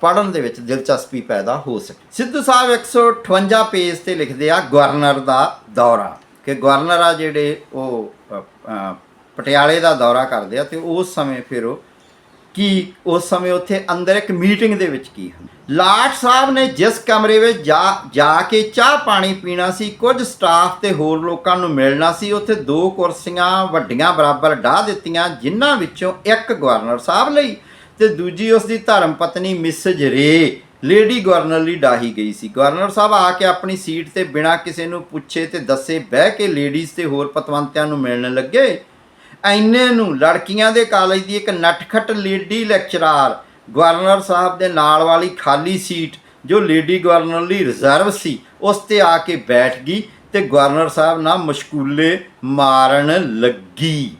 ਪੜਨ ਦੇ ਵਿੱਚ ਦਿਲਚਸਪੀ ਪੈਦਾ ਹੋ ਸਕੇ। ਸਿੱਧੂ ਸਾਹਿਬ 158 ਪੇਜ ਤੇ ਲਿਖਦੇ ਆ ਗਵਰਨਰ ਦਾ ਦੌਰਾ। ਕਿ ਗਵਰਨਰ ਆ ਜਿਹੜੇ ਉਹ ਪਟਿਆਲੇ ਦਾ ਦੌਰਾ ਕਰਦੇ ਆ ਤੇ ਉਸ ਸਮੇਂ ਫਿਰ ਉਹ ਕਿ, ਉਸ ਸਮੇਂ ਉੱਥੇ ਅੰਦਰ ਇੱਕ ਮੀਟਿੰਗ ਦੇ ਵਿੱਚ ਕੀ ਹੁੰਦਾ? ਲਾਟ ਸਾਹਿਬ ਨੇ ਜਿਸ ਕਮਰੇ ਵਿੱਚ ਜਾ ਜਾ ਕੇ ਚਾਹ ਪਾਣੀ ਪੀਣਾ ਸੀ, ਕੁਝ ਸਟਾਫ ਤੇ ਹੋਰ ਲੋਕਾਂ ਨੂੰ ਮਿਲਣਾ ਸੀ, ਉੱਥੇ ਦੋ ਕੁਰਸੀਆਂ ਵੱਡੀਆਂ ਬਰਾਬਰ ਢਾ ਦਿੱਤੀਆਂ, ਜਿਨ੍ਹਾਂ ਵਿੱਚੋਂ ਇੱਕ ਗਵਰਨਰ ਸਾਹਿਬ ਲਈ ਤੇ ਦੂਜੀ ਉਸ ਦੀ ਧਰਮ ਪਤਨੀ ਮਿਸਜ ਰੇ। ਲੇਡੀ ਗਵਰਨਰ ਲਈ ਡਾਹੀ ਗਈ ਸੀ। ਗਵਰਨਰ ਸਾਹਿਬ ਆ ਕੇ ਆਪਣੀ ਸੀਟ ਤੇ ਬਿਨਾਂ ਕਿਸੇ ਨੂੰ ਪੁੱਛੇ ਤੇ ਦੱਸੇ ਬਹਿ ਕੇ ਲੇਡੀਜ਼ ਤੇ ਹੋਰ ਪਤਵੰਤਿਆਂ ਨੂੰ ਮਿਲਣ ਲੱਗੇ। ਐਨੇ ਨੂੰ ਲੜਕੀਆਂ ਦੇ ਕਾਲਜ ਦੀ ਇੱਕ ਨਟਖਟ ਲੇਡੀ ਲੈਕਚਰਾਰ ਗਵਰਨਰ ਸਾਹਿਬ ਦੇ ਨਾਲ ਵਾਲੀ ਖਾਲੀ ਸੀਟ ਜੋ ਲੇਡੀ ਗਵਰਨਰ ਲਈ ਰਿਜ਼ਰਵ ਸੀ, ਉਸ ਤੇ ਆ ਕੇ ਬੈਠ ਗਈ ਤੇ ਗਵਰਨਰ ਸਾਹਿਬ ਨਾਲ ਮਸ਼ਕੂਲੇ ਮਾਰਨ ਲੱਗੀ।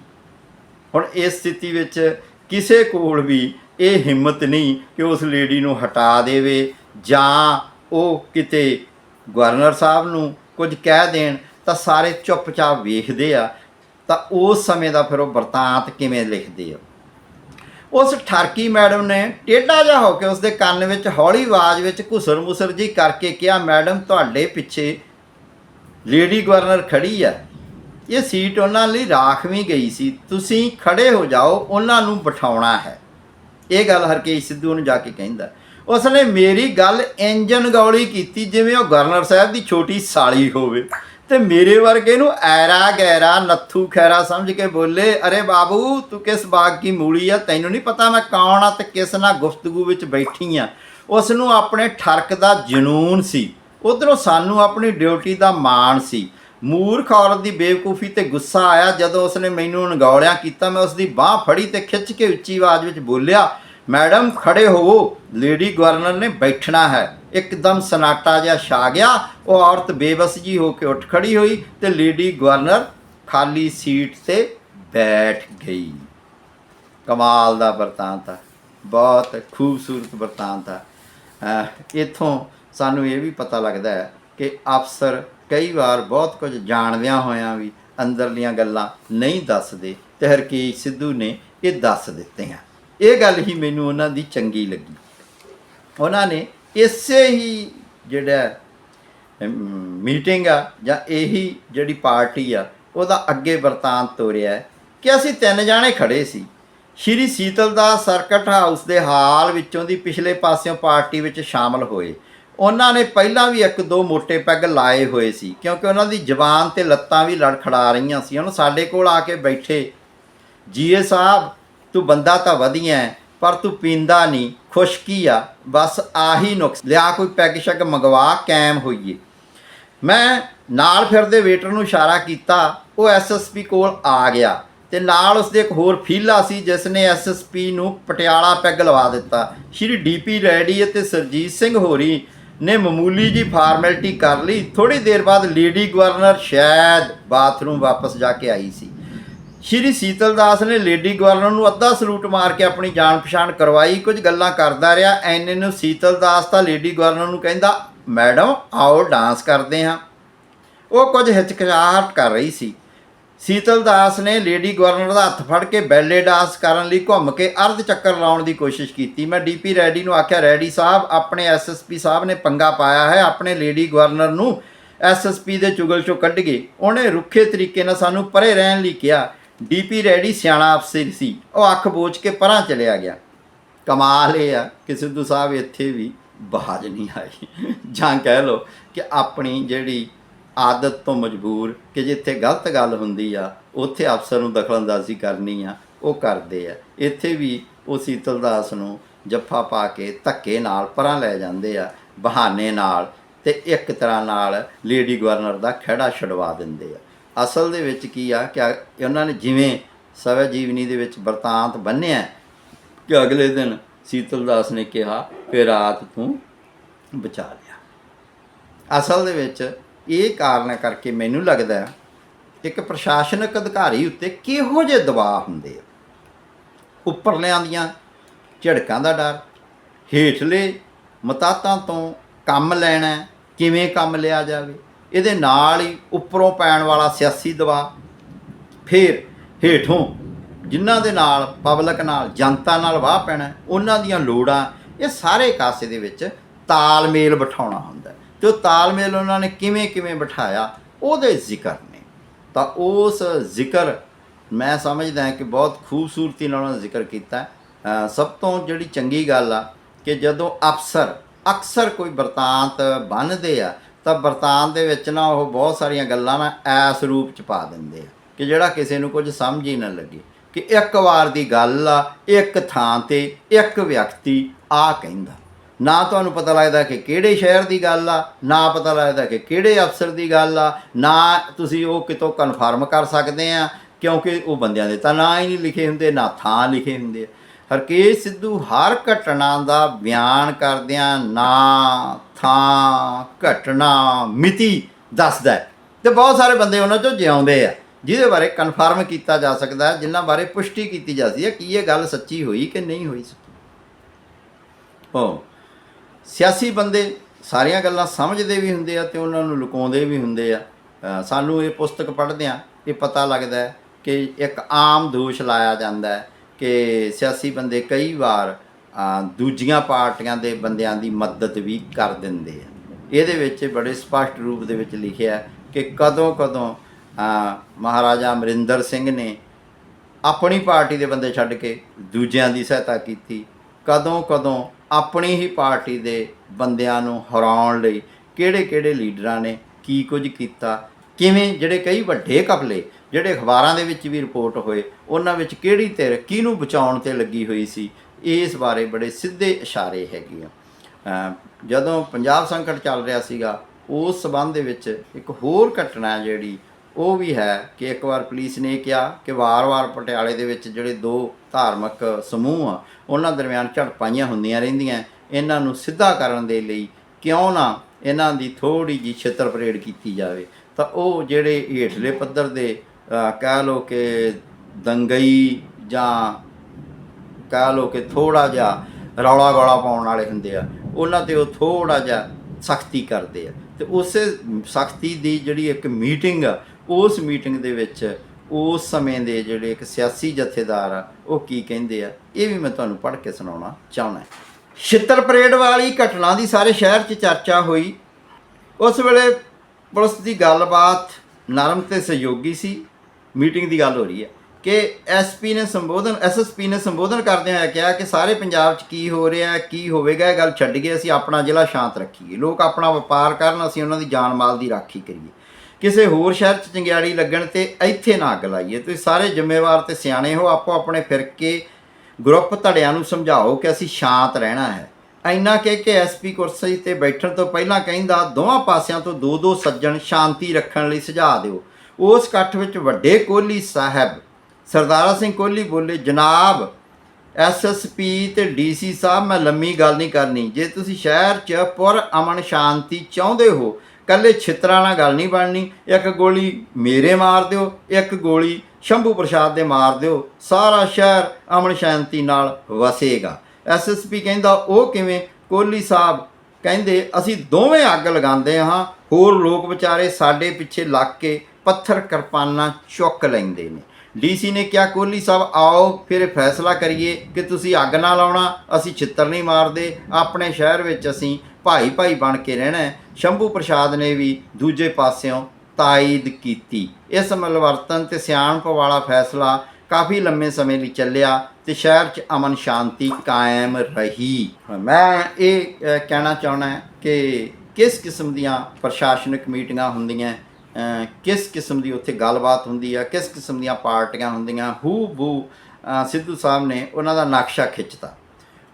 ਹੁਣ ਇਸ ਸਥਿਤੀ ਵਿੱਚ ਕਿਸੇ ਕੋਲ ਵੀ ਇਹ ਹਿੰਮਤ ਨਹੀਂ ਕਿ ਉਸ ਲੇਡੀ ਨੂੰ ਹਟਾ ਦੇਵੇ ਜਾਂ ਉਹ ਕਿਤੇ ਗਵਰਨਰ ਸਾਹਿਬ ਨੂੰ ਕੁਝ ਕਹਿ ਦੇਣ, ਤਾਂ ਸਾਰੇ ਚੁੱਪਚਾਪ ਵੇਖਦੇ ਆ, ਤਾਂ ਉਸ ਸਮੇਂ ਦਾ ਫਿਰ ਉਹ ਵਰਤਾਂਤ ਕਿਵੇਂ ਲਿਖਦੇ ਆ। ਉਸ ਠਰਕੀ ਮੈਡਮ ਨੇ ਟੇਢਾ ਜਿਹਾ ਹੋ ਕੇ ਉਸ ਦੇ ਕੰਨ ਵਿੱਚ ਹੌਲੀ ਆਵਾਜ਼ ਵਿੱਚ ਘੁਸਰ ਮੁਸਰ ਜੀ ਕਰਕੇ ਕਿਹਾ, ਮੈਡਮ, ਤੁਹਾਡੇ ਪਿੱਛੇ ਲੇਡੀ ਗਵਰਨਰ ਖੜੀ ਆ। ਇਹ ਸੀਟ ਉਹਨਾਂ ਲਈ ਰਾਖਵੀਂ ਗਈ ਸੀ। ਤੁਸੀਂ ਖੜੇ ਹੋ ਜਾਓ, ਉਹਨਾਂ ਨੂੰ ਬਿਠਾਉਣਾ ਹੈ। ਇਹ ਗੱਲ ਹਰਕੇਸ਼ ਸਿੱਧੂ ਨੂੰ ਜਾ ਕੇ ਕਹਿੰਦਾ। ਉਸਨੇ ਮੇਰੀ ਗੱਲ ਇੰਜਨ ਗੌਲੀ ਕੀਤੀ, ਜਿਵੇਂ ਉਹ ਗਵਰਨਰ ਸਾਹਿਬ ਦੀ ਛੋਟੀ ਸਾਲੀ ਹੋਵੇ। ਤੇ ਮੇਰੇ ਵਰਗੇ ਨੂੰ ਐਰਾ ਗੈਰਾ, ਨੱਥੂ ਖੈਰਾ ਸਮਝ ਕੇ ਬੋਲੇ, ਅਰੇ ਬਾਬੂ, ਤੂੰ ਕਿਸ ਬਾਗ ਕੀ ਮੂਲੀ ਆ? ਤੈਨੂੰ ਨਹੀਂ ਪਤਾ ਮੈਂ ਕੌਣ ਆ ਤੇ ਕਿਸ ਨਾਲ ਗੁਫ਼ਤਗੂ ਵਿੱਚ ਬੈਠੀ ਆ? ਉਸ ਨੂੰ ਆਪਣੇ ਠਰਕ ਦਾ ਜਨੂਨ ਸੀ। ਉਧਰੋਂ ਸਾਨੂੰ ਆਪਣੀ ਡਿਊਟੀ ਦਾ ਮਾਣ ਸੀ। ਮੂਰਖ ਔਰਤ ਦੀ ਬੇਵਕੂਫੀ ਤੇ ਗੁੱਸਾ ਆਇਆ ਜਦੋਂ ਉਸਨੇ ਮੈਨੂੰ ਅਣਗੌਲਿਆ ਕੀਤਾ। ਮੈਂ ਉਸਦੀ ਬਾਹ ਫੜੀ ਤੇ ਖਿੱਚ ਕੇ ਉੱਚੀ ਆਵਾਜ਼ ਵਿੱਚ ਬੋਲਿਆ, ਮੈਡਮ, ਖੜੇ ਹੋਵੋ ਲੇਡੀ ਗਵਰਨਰ ਨੇ ਬੈਠਣਾ ਹੈ। ਇੱਕਦਮ ਸਨਾਟਾ ਜਿਹਾ ਛਾ ਗਿਆ। ਉਹ ਔਰਤ ਬੇਬਸ ਜੀ ਹੋ ਕੇ ਉੱਠ ਖੜੀ ਹੋਈ ਤੇ ਲੇਡੀ ਗਵਰਨਰ ਖਾਲੀ ਸੀਟ ਤੇ ਬੈਠ ਗਈ। ਕਮਾਲ ਦਾ ਵਰਤਾਂਤ ਆ। ਬਹੁਤ ਖੂਬਸੂਰਤ ਵਰਤਾਂਤ ਆ। ਅਹ ਇੱਥੋਂ ਸਾਨੂੰ ਇਹ ਵੀ ਪਤਾ ਲੱਗਦਾ ਹੈ ਕਿ ਅਫਸਰ ਕਈ ਵਾਰ ਬਹੁਤ ਕੁਝ ਜਾਣਦਿਆਂ ਹੋਇਆਂ ਵੀ ਅੰਦਰਲੀਆਂ ਗੱਲਾਂ ਨਹੀਂ ਦੱਸਦੇ ਤੇ ਹਰਕੀਸ਼ ਸਿੱਧੂ ਨੇ ਇਹ ਦੱਸ ਦਿੱਤੀਆਂ। ਇਹ ਗੱਲ ਹੀ ਮੈਨੂੰ ਉਹਨਾਂ ਦੀ ਚੰਗੀ ਲੱਗੀ। ਉਹਨਾਂ ਨੇ ਇਸੇ ਹੀ ਜਿਹੜਾ ਮੀਟਿੰਗ ਆ ਜਾਂ ਇਹੀ ਜਿਹੜੀ ਪਾਰਟੀ ਆ, ਉਹਦਾ ਅੱਗੇ ਵਰਤਾਂਤ ਤੋਰਿਆ ਕਿ ਅਸੀਂ ਤਿੰਨ ਜਾਣੇ ਖੜੇ ਸੀ। ਸ਼੍ਰੀ ਸੀਤਲ ਸੀਤਲਦਾਸ ਸਰਕਟ ਹਾਊਸ ਦੇ ਹਾਲ ਵਿੱਚੋਂ ਦੀ ਪਿਛਲੇ ਪਾਸਿਓਂ ਪਾਰਟੀ ਵਿੱਚ ਸ਼ਾਮਲ ਹੋਏ। ਉਹਨਾਂ ਨੇ ਪਹਿਲਾਂ ਵੀ ਇੱਕ ਦੋ ਮੋٹے ਪੈਗ ਲਾਏ ਹੋਏ ਸੀ, ਕਿਉਂਕਿ ਉਹਨਾਂ ਦੀ ਜ਼ਬਾਨ ਤੇ ਲੱਤਾਂ ਵੀ ਲੜਖੜਾ ਰਹੀਆਂ ਸੀ। ਹੁਣ ਸਾਡੇ ਕੋਲ ਆ ਕੇ ਬੈਠੇ। ਜੀਏ ਸਾਹਿਬ, ਤੂੰ ਬੰਦਾ ਤਾਂ ਵਧੀਆ ਹੈ ਪਰ ਤੂੰ ਪੀਂਦਾ ਨਹੀਂ ਖੁਸ਼ਕੀ ਆ? ਬਸ ਆਹੀ ਨੁਕਸ। ਲਿਆ ਕੋਈ ਪੈਗ ਸ਼ੈਗ ਮੰਗਵਾ ਕੈਮ ਹੋਈਏ। ਮੈਂ ਨਾਲ ਫਿਰਦੇ ਵੇਟਰ ਨੂੰ ਇਸ਼ਾਰਾ ਕੀਤਾ, ਉਹ ਐਸਐਸਪੀ ਕੋਲ ਆ ਗਿਆ ਤੇ ਨਾਲ ਉਸਦੇ ਇੱਕ ਹੋਰ ਫੀਲਾ ਸੀ, ਜਿਸ ਨੇ ਐਸਐਸਪੀ ਨੂੰ ਪਟਿਆਲਾ ਪੈਗ ਲਵਾ ਦਿੱਤਾ। ਸ਼੍ਰੀ ਡੀਪੀ ਰੈਡੀ ਅਤੇ ਸਰਜੀਤ ਸਿੰਘ ਹੋਰੀ ਨੇ ਮਾਮੂਲੀ ਜੀ ਫਾਰਮੈਲਿਟੀ ਕਰ ਲਈ। ਥੋੜੀ ਦੇਰ ਬਾਅਦ ਲੇਡੀ ਗਵਰਨਰ ਸ਼ਾਇਦ ਬਾਥਰੂਮ ਵਾਪਸ ਜਾ ਕੇ ਆਈ ਸੀ। ਸ਼੍ਰੀ ਸੀਤਲ ਦਾਸ ਨੇ ਲੇਡੀ ਗਵਰਨਰ ਨੂੰ ਅੱਧਾ ਸਲੂਟ ਮਾਰ ਕੇ ਆਪਣੀ ਜਾਣ ਪਛਾਣ ਕਰਵਾਈ। ਕੁਝ ਗੱਲਾਂ ਕਰਦਾ ਰਿਹਾ। ਐਨੇ ਨੂੰ ਸੀਤਲ ਦਾਸ ਤਾਂ ਲੇਡੀ ਗਵਰਨਰ ਨੂੰ ਕਹਿੰਦਾ, ਮੈਡਮ, ਆਓ ਡਾਂਸ ਕਰਦੇ ਹਾਂ। ਉਹ ਕੁਝ ਹਿਚਕਿਚਾਹਟ ਕਰ ਰਹੀ ਸੀ। ਸੀਤਲ ਦਾਸ ਨੇ ਲੇਡੀ ਗਵਰਨਰ ਦਾ ਹੱਥ ਫੜ ਕੇ ਬੈਲੇ ਡਾਂਸ ਕਰਨ ਲਈ ਘੁੰਮ ਕੇ ਅਰਧ ਚੱਕਰ ਲਾਉਣ ਦੀ ਕੋਸ਼ਿਸ਼ ਕੀਤੀ। ਮੈਂ ਡੀਪੀ ਰੈਡੀ ਨੂੰ ਆਖਿਆ, ਰੈਡੀ ਸਾਹਿਬ, ਆਪਣੇ ਐਸਐਸਪੀ ਸਾਹਿਬ ਨੇ ਪੰਗਾ ਪਾਇਆ ਹੈ, ਆਪਣੇ ਲੇਡੀ ਗਵਰਨਰ ਨੂੰ ਐਸਐਸਪੀ ਦੇ ਚੁਗਲ ਚੋਂ ਕੱਢ ਗਏ ਉਹਨੇ ਰੁੱਖੇ ਤਰੀਕੇ ਨਾਲ ਸਾਨੂੰ ਪਰੇ ਰਹਿਣ ਲਈ ਕਿਹਾ। ਡੀਪੀ ਰੈਡੀ ਸਿਆਣਾ ਅਫਸਰ ਸੀ। ਉਹ ਅੱਖ ਬੋਝ ਕੇ ਪਰਾਂ ਚਲਿਆ ਗਿਆ। ਕਮਾਲ ਇਹ ਆ ਕਿ ਸਿੱਧੂ ਸਾਹਿਬ ਇੱਥੇ ਵੀ ਬਾਜ ਨਹੀਂ ਆਈ। ਜਾਂ ਕਹਿ ਲਓ ਕਿ ਆਪਣੀ ਜਿਹੜੀ ਆਦਤ ਤੋਂ ਮਜਬੂਰ ਕਿ ਜਿੱਥੇ ਗਲਤ ਗੱਲ ਹੁੰਦੀ ਆ, ਉੱਥੇ ਅਫਸਰ ਨੂੰ ਦਖਲਅੰਦਾਜ਼ੀ ਕਰਨੀ ਆ, ਉਹ ਕਰਦੇ ਆ। ਇੱਥੇ ਵੀ ਉਹ ਸੀਤਲ ਦਾਸ ਨੂੰ ਜੱਫਾ ਪਾ ਕੇ ਧੱਕੇ ਨਾਲ ਪਰਾਂ ਲੈ ਜਾਂਦੇ ਆ, ਬਹਾਨੇ ਨਾਲ ਤੇ ਇੱਕ ਤਰ੍ਹਾਂ ਨਾਲ ਲੇਡੀ ਗਵਰਨਰ ਦਾ ਖਹਿੜਾ ਛਡਵਾ ਦਿੰਦੇ ਆ। ਅਸਲ ਦੇ ਵਿੱਚ ਕੀ ਆ ਕਿ ਉਹਨਾਂ ਨੇ ਜਿਵੇਂ ਸਵੈ ਜੀਵਨੀ ਦੇ ਵਿੱਚ ਵਰਤਾਂਤ ਬੰਨਿਆ, ਕਿ ਅਗਲੇ ਦਿਨ ਸੀਤਲਦਾਸ ਨੇ ਕਿਹਾ ਕਿ ਰਾਤ ਤੂੰ ਬਚਾ ਲਿਆ। ਅਸਲ ਦੇ ਵਿੱਚ ਇਹ ਕਾਰਨ ਕਰਕੇ ਮੈਨੂੰ ਲੱਗਦਾ ਇੱਕ ਪ੍ਰਸ਼ਾਸਨਿਕ ਅਧਿਕਾਰੀ ਉੱਤੇ ਕਿਹੋ ਜਿਹੇ ਦਬਾਅ ਹੁੰਦੇ ਆ। ਉੱਪਰਲਿਆਂ ਦੀਆਂ ਝੜਕਾਂ ਦਾ ਡਰ, ਹੇਠਲੇ ਮਤਾਤਾਂ ਤੋਂ ਕੰਮ ਲੈਣਾ ਕਿਵੇਂ ਕੰਮ ਲਿਆ ਜਾਵੇ, ਇਹਦੇ ਨਾਲ ਹੀ ਉੱਪਰੋਂ ਪੈਣ ਵਾਲਾ ਸਿਆਸੀ ਦਬਾਅ, ਫਿਰ ਹੇਠੋਂ ਜਿਨ੍ਹਾਂ ਦੇ ਨਾਲ, ਪਬਲਿਕ ਨਾਲ, ਜਨਤਾ ਨਾਲ ਵਾਹ ਪੈਣਾ, ਉਹਨਾਂ ਦੀਆਂ ਲੋੜਾਂ, ਇਹ ਸਾਰੇ ਕਾਸੇ ਦੇ ਵਿੱਚ ਤਾਲਮੇਲ ਬਿਠਾਉਣਾ ਹੁੰਦਾ ਤੇ ਉਹ ਤਾਲਮੇਲ ਉਹਨਾਂ ਨੇ ਕਿਵੇਂ ਕਿਵੇਂ ਬਿਠਾਇਆ, ਉਹਦੇ ਜ਼ਿਕਰ ਨੇ। ਤਾਂ ਉਸ ਜ਼ਿਕਰ ਮੈਂ ਸਮਝਦਾ ਕਿ ਬਹੁਤ ਖੂਬਸੂਰਤੀ ਨਾਲ ਉਹਨਾਂ ਦਾ ਜ਼ਿਕਰ ਕੀਤਾ ਸਭ ਤੋਂ ਜਿਹੜੀ ਚੰਗੀ ਗੱਲ ਆ ਕਿ ਜਦੋਂ ਅਫਸਰ, ਅਕਸਰ ਕੋਈ ਵਰਤਾਂਤ ਬੰਨਦੇ ਆ, ਤਾਂ ਵਰਤਾਂਤ ਦੇ ਵਿੱਚ ਨਾ ਉਹ ਬਹੁਤ ਸਾਰੀਆਂ ਗੱਲਾਂ ਨਾ ਐਸ ਰੂਪ ਚ ਪਾ ਦਿੰਦੇ ਆ ਕਿ ਜਿਹੜਾ ਕਿਸੇ ਨੂੰ ਕੁਝ ਸਮਝ ਹੀ ਨਾ ਲੱਗੇ ਕਿ ਇੱਕ ਵਾਰ ਦੀ ਗੱਲ ਆ, ਇੱਕ ਥਾਂ ਤੇ ਇੱਕ ਵਿਅਕਤੀ ਆ ਕਹਿੰਦਾ। ਨਾ ਤੁਹਾਨੂੰ ਪਤਾ ਲੱਗਦਾ ਕਿ ਕਿਹੜੇ ਸ਼ਹਿਰ ਦੀ ਗੱਲ ਆ, ਨਾ ਪਤਾ ਲੱਗਦਾ ਕਿ ਕਿਹੜੇ ਅਫਸਰ ਦੀ ਗੱਲ ਆ, ਨਾ ਤੁਸੀਂ ਉਹ ਕਿਤੋਂ ਕਨਫਰਮ ਕਰ ਸਕਦੇ ਆ, ਕਿਉਂਕਿ ਉਹ ਬੰਦਿਆਂ ਦੇ ਤਾਂ ਨਾਂ ਹੀ ਨਹੀਂ ਲਿਖੇ ਹੁੰਦੇ, ਨਾ ਥਾਂ ਲਿਖੇ ਹੁੰਦੇ। ਹਰਕੇਸ਼ ਸਿੱਧੂ ਹਰ ਘਟਨਾ ਦਾ ਬਿਆਨ ਕਰਦਿਆਂ ਨਾਂ ਥਾਂ ਘਟਨਾ ਮਿਤੀ ਦੱਸਦਾ ਹੈ। ਤੇ ਬਹੁਤ ਸਾਰੇ ਬੰਦੇ ਉਹਨਾਂ ਚੋਂ ਜਿਉਂਦੇ ਆ, ਜਿਹਦੇ ਬਾਰੇ ਕਨਫਰਮ ਕੀਤਾ ਜਾ ਸਕਦਾ ਹੈ ਜਿਨ੍ਹਾਂ ਬਾਰੇ ਪੁਸ਼ਟੀ ਕੀਤੀ ਜਾ ਸਕਦੀ ਹੈ ਕਿ ਇਹ ਗੱਲ ਸੱਚੀ ਹੋਈ ਕਿ ਨਹੀਂ ਹੋਈ। ਸੀ ਉਹ ਸਿਆਸੀ ਬੰਦੇ ਸਾਰੀਆਂ ਗੱਲਾਂ ਸਮਝਦੇ ਵੀ ਹੁੰਦੇ ਆ ਤੇ ਉਹਨਾਂ ਨੂੰ ਲੁਕਾਉਂਦੇ ਵੀ ਹੁੰਦੇ ਆ। ਸਾਨੂੰ ਇਹ ਪੁਸਤਕ ਪੜ੍ਹਦਿਆਂ ਇਹ ਪਤਾ ਲੱਗਦਾ ਹੈ ਕਿ ਇੱਕ ਆਮ ਦੋਸ਼ ਲਾਇਆ ਜਾਂਦਾ ਹੈ ਕਿ ਸਿਆਸੀ ਬੰਦੇ ਕਈ ਵਾਰ ਦੂਜੀਆਂ ਪਾਰਟੀਆਂ ਦੇ ਬੰਦਿਆਂ ਦੀ ਮਦਦ ਵੀ ਕਰ ਦਿੰਦੇ ਆ। ਇਹਦੇ ਵਿੱਚ ਬੜੇ ਸਪਸ਼ਟ ਰੂਪ ਦੇ ਵਿੱਚ ਲਿਖਿਆ ਕਿ ਕਦੋਂ ਕਦੋਂ ਮਹਾਰਾਜਾ ਅਮਰਿੰਦਰ ਸਿੰਘ ਨੇ ਆਪਣੀ ਪਾਰਟੀ ਦੇ ਬੰਦੇ ਛੱਡ ਕੇ ਦੂਜਿਆਂ ਦੀ ਸਹਾਇਤਾ ਕੀਤੀ। ਕਦੋਂ ਕਦੋਂ ਆਪਣੀ ਹੀ ਪਾਰਟੀ ਦੇ ਬੰਦਿਆਂ ਨੂੰ ਹਰਾਉਣ ਲਈ ਕਿਹੜੇ-ਕਿਹੜੇ ਲੀਡਰਾਂ ਨੇ ਕੀ ਕੁਝ ਕੀਤਾ, ਕਿਵੇਂ ਜਿਹੜੇ ਕਈ ਵੱਡੇ ਕਪਲੇ ਜਿਹੜੇ ਅਖਬਾਰਾਂ ਦੇ ਵਿੱਚ ਵੀ ਰਿਪੋਰਟ ਹੋਏ, ਉਹਨਾਂ ਵਿੱਚ ਕਿਹੜੀ ਧਿਰ ਕਿਹਨੂੰ ਬਚਾਉਣ ਤੇ ਲੱਗੀ ਹੋਈ ਸੀ, ਇਸ ਬਾਰੇ ਬੜੇ ਸਿੱਧੇ ਇਸ਼ਾਰੇ ਹੈਗੇ ਆ। ਜਦੋਂ ਪੰਜਾਬ ਸੰਕਟ ਚੱਲ ਰਿਹਾ ਸੀਗਾ, ਉਸ ਸਬੰਧ ਦੇ ਵਿੱਚ ਇੱਕ ਹੋਰ ਘਟਨਾ ਜਿਹੜੀ ਉਹ ਵੀ ਹੈ ਕਿ ਇੱਕ ਵਾਰ ਪੁਲਿਸ ਨੇ ਕਿਹਾ ਕਿ ਵਾਰ-ਵਾਰ ਪਟਿਆਲੇ ਦੇ ਵਿੱਚ ਜਿਹੜੇ ਦੋ ਧਾਰਮਿਕ ਸਮੂਹ ਆ, ਉਹਨਾਂ ਦਰਮਿਆਨ ਝੜਪਾਈਆਂ ਹੁੰਦੀਆਂ ਰਹਿੰਦੀਆਂ। ਇਹਨਾਂ ਨੂੰ ਸਿੱਧਾ ਕਰਨ ਦੇ ਲਈ ਕਿਉਂ ਨਾ ਇਹਨਾਂ ਦੀ ਥੋੜੀ ਜਿਹੀ ਛਿੱਤਰ ਪਰੇਡ ਕੀਤੀ ਜਾਵੇ। ਤਾਂ ਉਹ ਜਿਹੜੇ ਹੇਠਲੇ ਪੱਧਰ ਦੇ ਕਹਿ ਲੋ ਕਿ ਦੰਗਈ ਜਾਂ ਕਹਿ ਲੋ ਕਿ ਥੋੜਾ ਜਿਹਾ ਰੌਲਾ ਗੋਲਾ ਪਾਉਣ ਵਾਲੇ ਹੁੰਦੇ ਆ, ਉਹਨਾਂ ਤੇ ਉਹ ਥੋੜਾ ਜਿਹਾ ਸਖਤੀ ਕਰਦੇ ਆ। ਤੇ ਉਸੇ ਸਖਤੀ ਦੀ ਜਿਹੜੀ ਇੱਕ ਮੀਟਿੰਗ ਆ ਉਸ ਮੀਟਿੰਗ ਦੇ ਵਿੱਚ ਉਸ ਸਮੇਂ ਦੇ ਜਿਹੜੇ ਇੱਕ ਸਿਆਸੀ ਜਥੇਦਾਰ ਆ, ਉਹ ਕੀ ਕਹਿੰਦੇ ਆ? ਇਹ ਵੀ ਮੈਂ ਤੁਹਾਨੂੰ ਪੜ੍ਹ ਕੇ ਸੁਣਾਉਣਾ ਚਾਹੁੰਦਾ ਛਿੱਤਰ ਪਰੇਡ ਵਾਲੀ ਘਟਨਾ ਦੀ ਸਾਰੇ ਸ਼ਹਿਰ 'ਚ ਚਰਚਾ ਹੋਈ। ਉਸ ਵੇਲੇ ਪੁਲਿਸ ਦੀ ਗੱਲਬਾਤ ਨਰਮ ਤੇ ਸਹਿਯੋਗੀ ਸੀ। ਮੀਟਿੰਗ ਦੀ ਗੱਲ ਹੋ ਰਹੀ ਹੈ ਕਿ ਐਸਪੀ ਨੇ ਸੰਬੋਧਨ ਐਸਐਸਪੀ ਨੇ ਸੰਬੋਧਨ ਕਰਦਿਆਂ ਹੋਇਆ ਕਿਹਾ ਕਿ ਸਾਰੇ ਪੰਜਾਬ 'ਚ ਕੀ ਹੋ ਰਿਹਾ, ਕੀ ਹੋਵੇਗਾ, ਇਹ ਗੱਲ ਛੱਡ ਕੇ ਅਸੀਂ ਆਪਣਾ ਜ਼ਿਲ੍ਹਾ ਸ਼ਾਂਤ ਰੱਖੀਏ। ਲੋਕ ਆਪਣਾ ਵਪਾਰ ਕਰਨ, ਅਸੀਂ ਉਹਨਾਂ ਦੀ ਜਾਨ ਮਾਲ ਦੀ ਰਾਖੀ ਕਰੀਏ। ਕਿਸੇ ਹੋਰ ਸ਼ਹਿਰ 'ਚ ਚੰਗਿਆੜੀ ਲੱਗਣ ਤੇ ਇੱਥੇ ਨਾ ਅੱਗ ਲਾਈਏ। ਤੁਸੀਂ ਸਾਰੇ ਜ਼ਿੰਮੇਵਾਰ ਤੇ ਸਿਆਣੇ ਹੋ, ਆਪੋ ਆਪਣੇ ਫਿਰਕੇ ਗਰੁੱਪ ਧੜਿਆਂ ਨੂੰ ਸਮਝਾਓ ਕਿ ਅਸੀਂ ਸ਼ਾਂਤ ਰਹਿਣਾ ਹੈ। ਇੰਨਾ ਕਹਿ ਕੇ ਐਸਪੀ ਕੁਰਸੀ ਤੇ ਬੈਠਣ ਤੋਂ ਪਹਿਲਾਂ ਕਹਿੰਦਾ, ਦੋਵਾਂ ਪਾਸਿਆਂ ਤੋਂ ਦੋ ਦੋ ਸੱਜਣ ਸ਼ਾਂਤੀ ਰੱਖਣ ਲਈ ਸੁਝਾਅ ਦਿਓ। ਉਸ ਇਕੱਠ ਵਿੱਚ ਵੱਡੇ ਕੋਹਲੀ ਸਾਹਿਬ, ਸਰਦਾਰਾ ਸਿੰਘ ਕੋਹਲੀ ਬੋਲੇ, ਜਨਾਬ ਐਸਐਸਪੀ ਤੇ ਡੀਸੀ ਸਾਹਿਬ, ਮੈਂ ਲੰਮੀ ਗੱਲ ਨਹੀਂ ਕਰਨੀ। ਜੇ ਤੁਸੀਂ ਸ਼ਹਿਰ 'ਚ ਪੁਰ ਅਮਨ ਸ਼ਾਂਤੀ ਚਾਹੁੰਦੇ ਹੋ ਕੱਲੇ ਛਿੱਤਰਾਂ ਨਾਲ ਗੱਲ ਨਹੀਂ ਬਣਨੀ। ਇੱਕ ਗੋਲੀ ਮੇਰੇ ਮਾਰ ਦਿਓ, ਇੱਕ ਗੋਲੀ ਸ਼ੰਭੂ ਪ੍ਰਸਾਦ ਦੇ ਮਾਰ ਦਿਓ। ਸਾਰਾ ਸ਼ਹਿਰ ਅਮਨ ਸ਼ਾਂਤੀ ਨਾਲ ਵਸੇਗਾ। ਐਸਐਸਪੀ ਕਹਿੰਦਾ, ਉਹ ਕਿਵੇਂ? ਕੋਹਲੀ ਸਾਹਿਬ ਕਹਿੰਦੇ, ਅਸੀਂ ਦੋਵੇਂ ਅੱਗ ਲਗਾਉਂਦੇ ਹਾਂ। ਹੋਰ ਲੋਕ ਵਿਚਾਰੇ ਸਾਡੇ ਪਿੱਛੇ ਲੱਗ ਕੇ ਪੱਥਰ ਕਿਰਪਾਨਾਂ ਚੁੱਕ ਲੈਂਦੇ ਨੇ। ਡੀਸੀ ਨੇ ਕਿਹਾ, ਕੋਹਲੀ ਸਾਹਿਬ, ਆਓ ਫਿਰ ਫੈਸਲਾ ਕਰੀਏ ਕਿ ਤੁਸੀਂ ਅੱਗ ਨਾ ਲਾਉਣਾ, ਅਸੀਂ ਛਿੱਤਰ ਨਹੀਂ ਮਾਰਦੇ, ਆਪਣੇ ਸ਼ਹਿਰ ਵਿੱਚ ਅਸੀਂ ਭਾਈ ਭਾਈ ਬਣ ਕੇ ਰਹਿਣਾ ਸ਼ੰਭੂ ਪ੍ਰਸਾਦ ਨੇ ਵੀ ਦੂਜੇ ਪਾਸਿਓਂ ਤਾਇਦ ਕੀਤੀ। ਇਸ ਮਲਵਰਤਨ ਤੇ ਸਿਆਣਪ ਵਾਲਾ ਫੈਸਲਾ ਕਾਫੀ ਲੰਮੇ ਸਮੇਂ ਲਈ ਚੱਲਿਆ ਤੇ ਸ਼ਹਿਰ 'ਚ ਅਮਨ ਸ਼ਾਂਤੀ ਕਾਇਮ ਰਹੀ। ਮੈਂ ਇਹ ਕਹਿਣਾ ਚਾਹਣਾ ਕਿ ਕਿਸ ਕਿਸਮ ਦੀਆਂ ਪ੍ਰਸ਼ਾਸਨਿਕ ਮੀਟਿੰਗਾਂ ਹੁੰਦੀਆਂ ਕਿਸ ਕਿਸਮ ਦੀ ਉੱਥੇ ਗੱਲਬਾਤ ਹੁੰਦੀ ਆ, ਕਿਸ ਕਿਸਮ ਦੀਆਂ ਪਾਰਟੀਆਂ ਹੁੰਦੀਆਂ ਹੂ ਬੂ ਸਿੱਧੂ ਸਾਹਿਬ ਨੇ ਉਹਨਾਂ ਦਾ ਨਕਸ਼ਾ ਖਿੱਚਤਾ।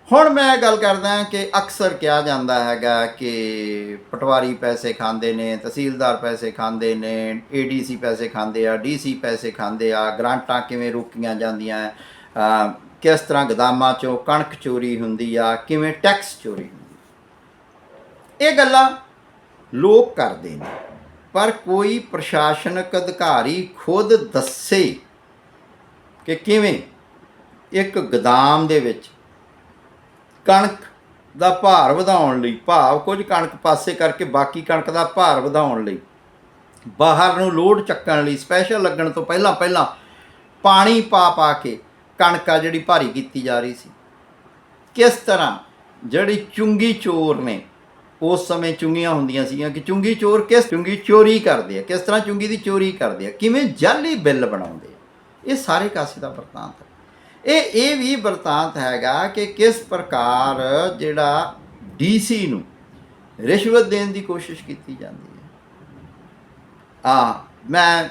ਹੁਣ ਮੈਂ ਗੱਲ ਕਰਦਾ ਕਿ ਅਕਸਰ ਕਿਹਾ ਜਾਂਦਾ ਹੈਗਾ ਕਿ ਪਟਵਾਰੀ ਪੈਸੇ ਖਾਂਦੇ ਨੇ, ਤਹਿਸੀਲਦਾਰ ਪੈਸੇ ਖਾਂਦੇ ਨੇ ਏਡੀਸੀ ਪੈਸੇ ਖਾਂਦੇ ਆ ਡੀਸੀ ਪੈਸੇ ਖਾਂਦੇ ਆ, ਗ੍ਰਾਂਟਾਂ ਕਿਵੇਂ ਰੋਕੀਆਂ ਜਾਂਦੀਆਂ ਕਿਸ ਤਰ੍ਹਾਂ ਗਦਾਮਾਂ ਚੋਂ ਕਣਕ ਚੋਰੀ ਹੁੰਦੀ ਆ, ਕਿਵੇਂ ਟੈਕਸ ਚੋਰੀ ਹੁੰਦੀ ਇਹ ਗੱਲਾਂ ਲੋਕ ਕਰਦੇ ਨੇ। ਪਰ ਕੋਈ ਪ੍ਰਸ਼ਾਸਨਿਕ ਅਧਿਕਾਰੀ ਖੁਦ ਦੱਸੇ ਕਿ ਕਿਵੇਂ ਇੱਕ ਗਦਾਮ ਦੇ ਵਿੱਚ ਕਣਕ ਦਾ ਭਾਰ ਵਧਾਉਣ ਲਈ, ਭਾਵ ਕੁਝ ਕਣਕ ਪਾਸੇ ਕਰਕੇ ਬਾਕੀ ਕਣਕ ਦਾ ਭਾਰ ਵਧਾਉਣ ਲਈ, ਬਾਹਰ ਨੂੰ ਲੋਡ ਚੱਕਣ ਲਈ ਸਪੈਸ਼ਲ ਲੱਗਣ ਤੋਂ ਪਹਿਲਾਂ ਪਹਿਲਾਂ ਪਾਣੀ ਪਾ ਪਾ ਕੇ ਕਣਕ ਆ ਜਿਹੜੀ ਭਾਰੀ ਕੀਤੀ ਜਾ ਰਹੀ ਸੀ। ਕਿਸ ਤਰ੍ਹਾਂ? ਜਿਹੜੀ ਚੁੰਗੀ ਚੋਰ ਨੇ ਉਸ ਸਮੇਂ ਚੁੰਗੀਆਂ ਹੁੰਦੀਆਂ ਸੀਗੀਆਂ ਕਿ ਚੁੰਗੀ ਚੋਰ ਕਿਸ ਚੁੰਗੀ ਚੋਰੀ ਕਰਦੇ ਆ, ਕਿਸ ਤਰ੍ਹਾਂ ਚੁੰਗੀ ਦੀ ਚੋਰੀ ਕਰਦੇ ਆ, ਕਿਵੇਂ ਜਾਲੀ ਬਿੱਲ ਬਣਾਉਂਦੇ ਆ। ਇਹ ਸਾਰੇ ਕਾਸੇ ਦਾ ਵਰਤਾਂਤ ਹੈ। ਇਹ ਇਹ ਵੀ ਵਰਤਾਂਤ ਹੈਗਾ ਕਿ ਕਿਸ ਪ੍ਰਕਾਰ ਜਿਹੜਾ ਡੀਸੀ ਨੂੰ ਰਿਸ਼ਵਤ ਦੇਣ ਦੀ ਕੋਸ਼ਿਸ਼ ਕੀਤੀ ਜਾਂਦੀ ਹੈ। ਆ ਮੈਂ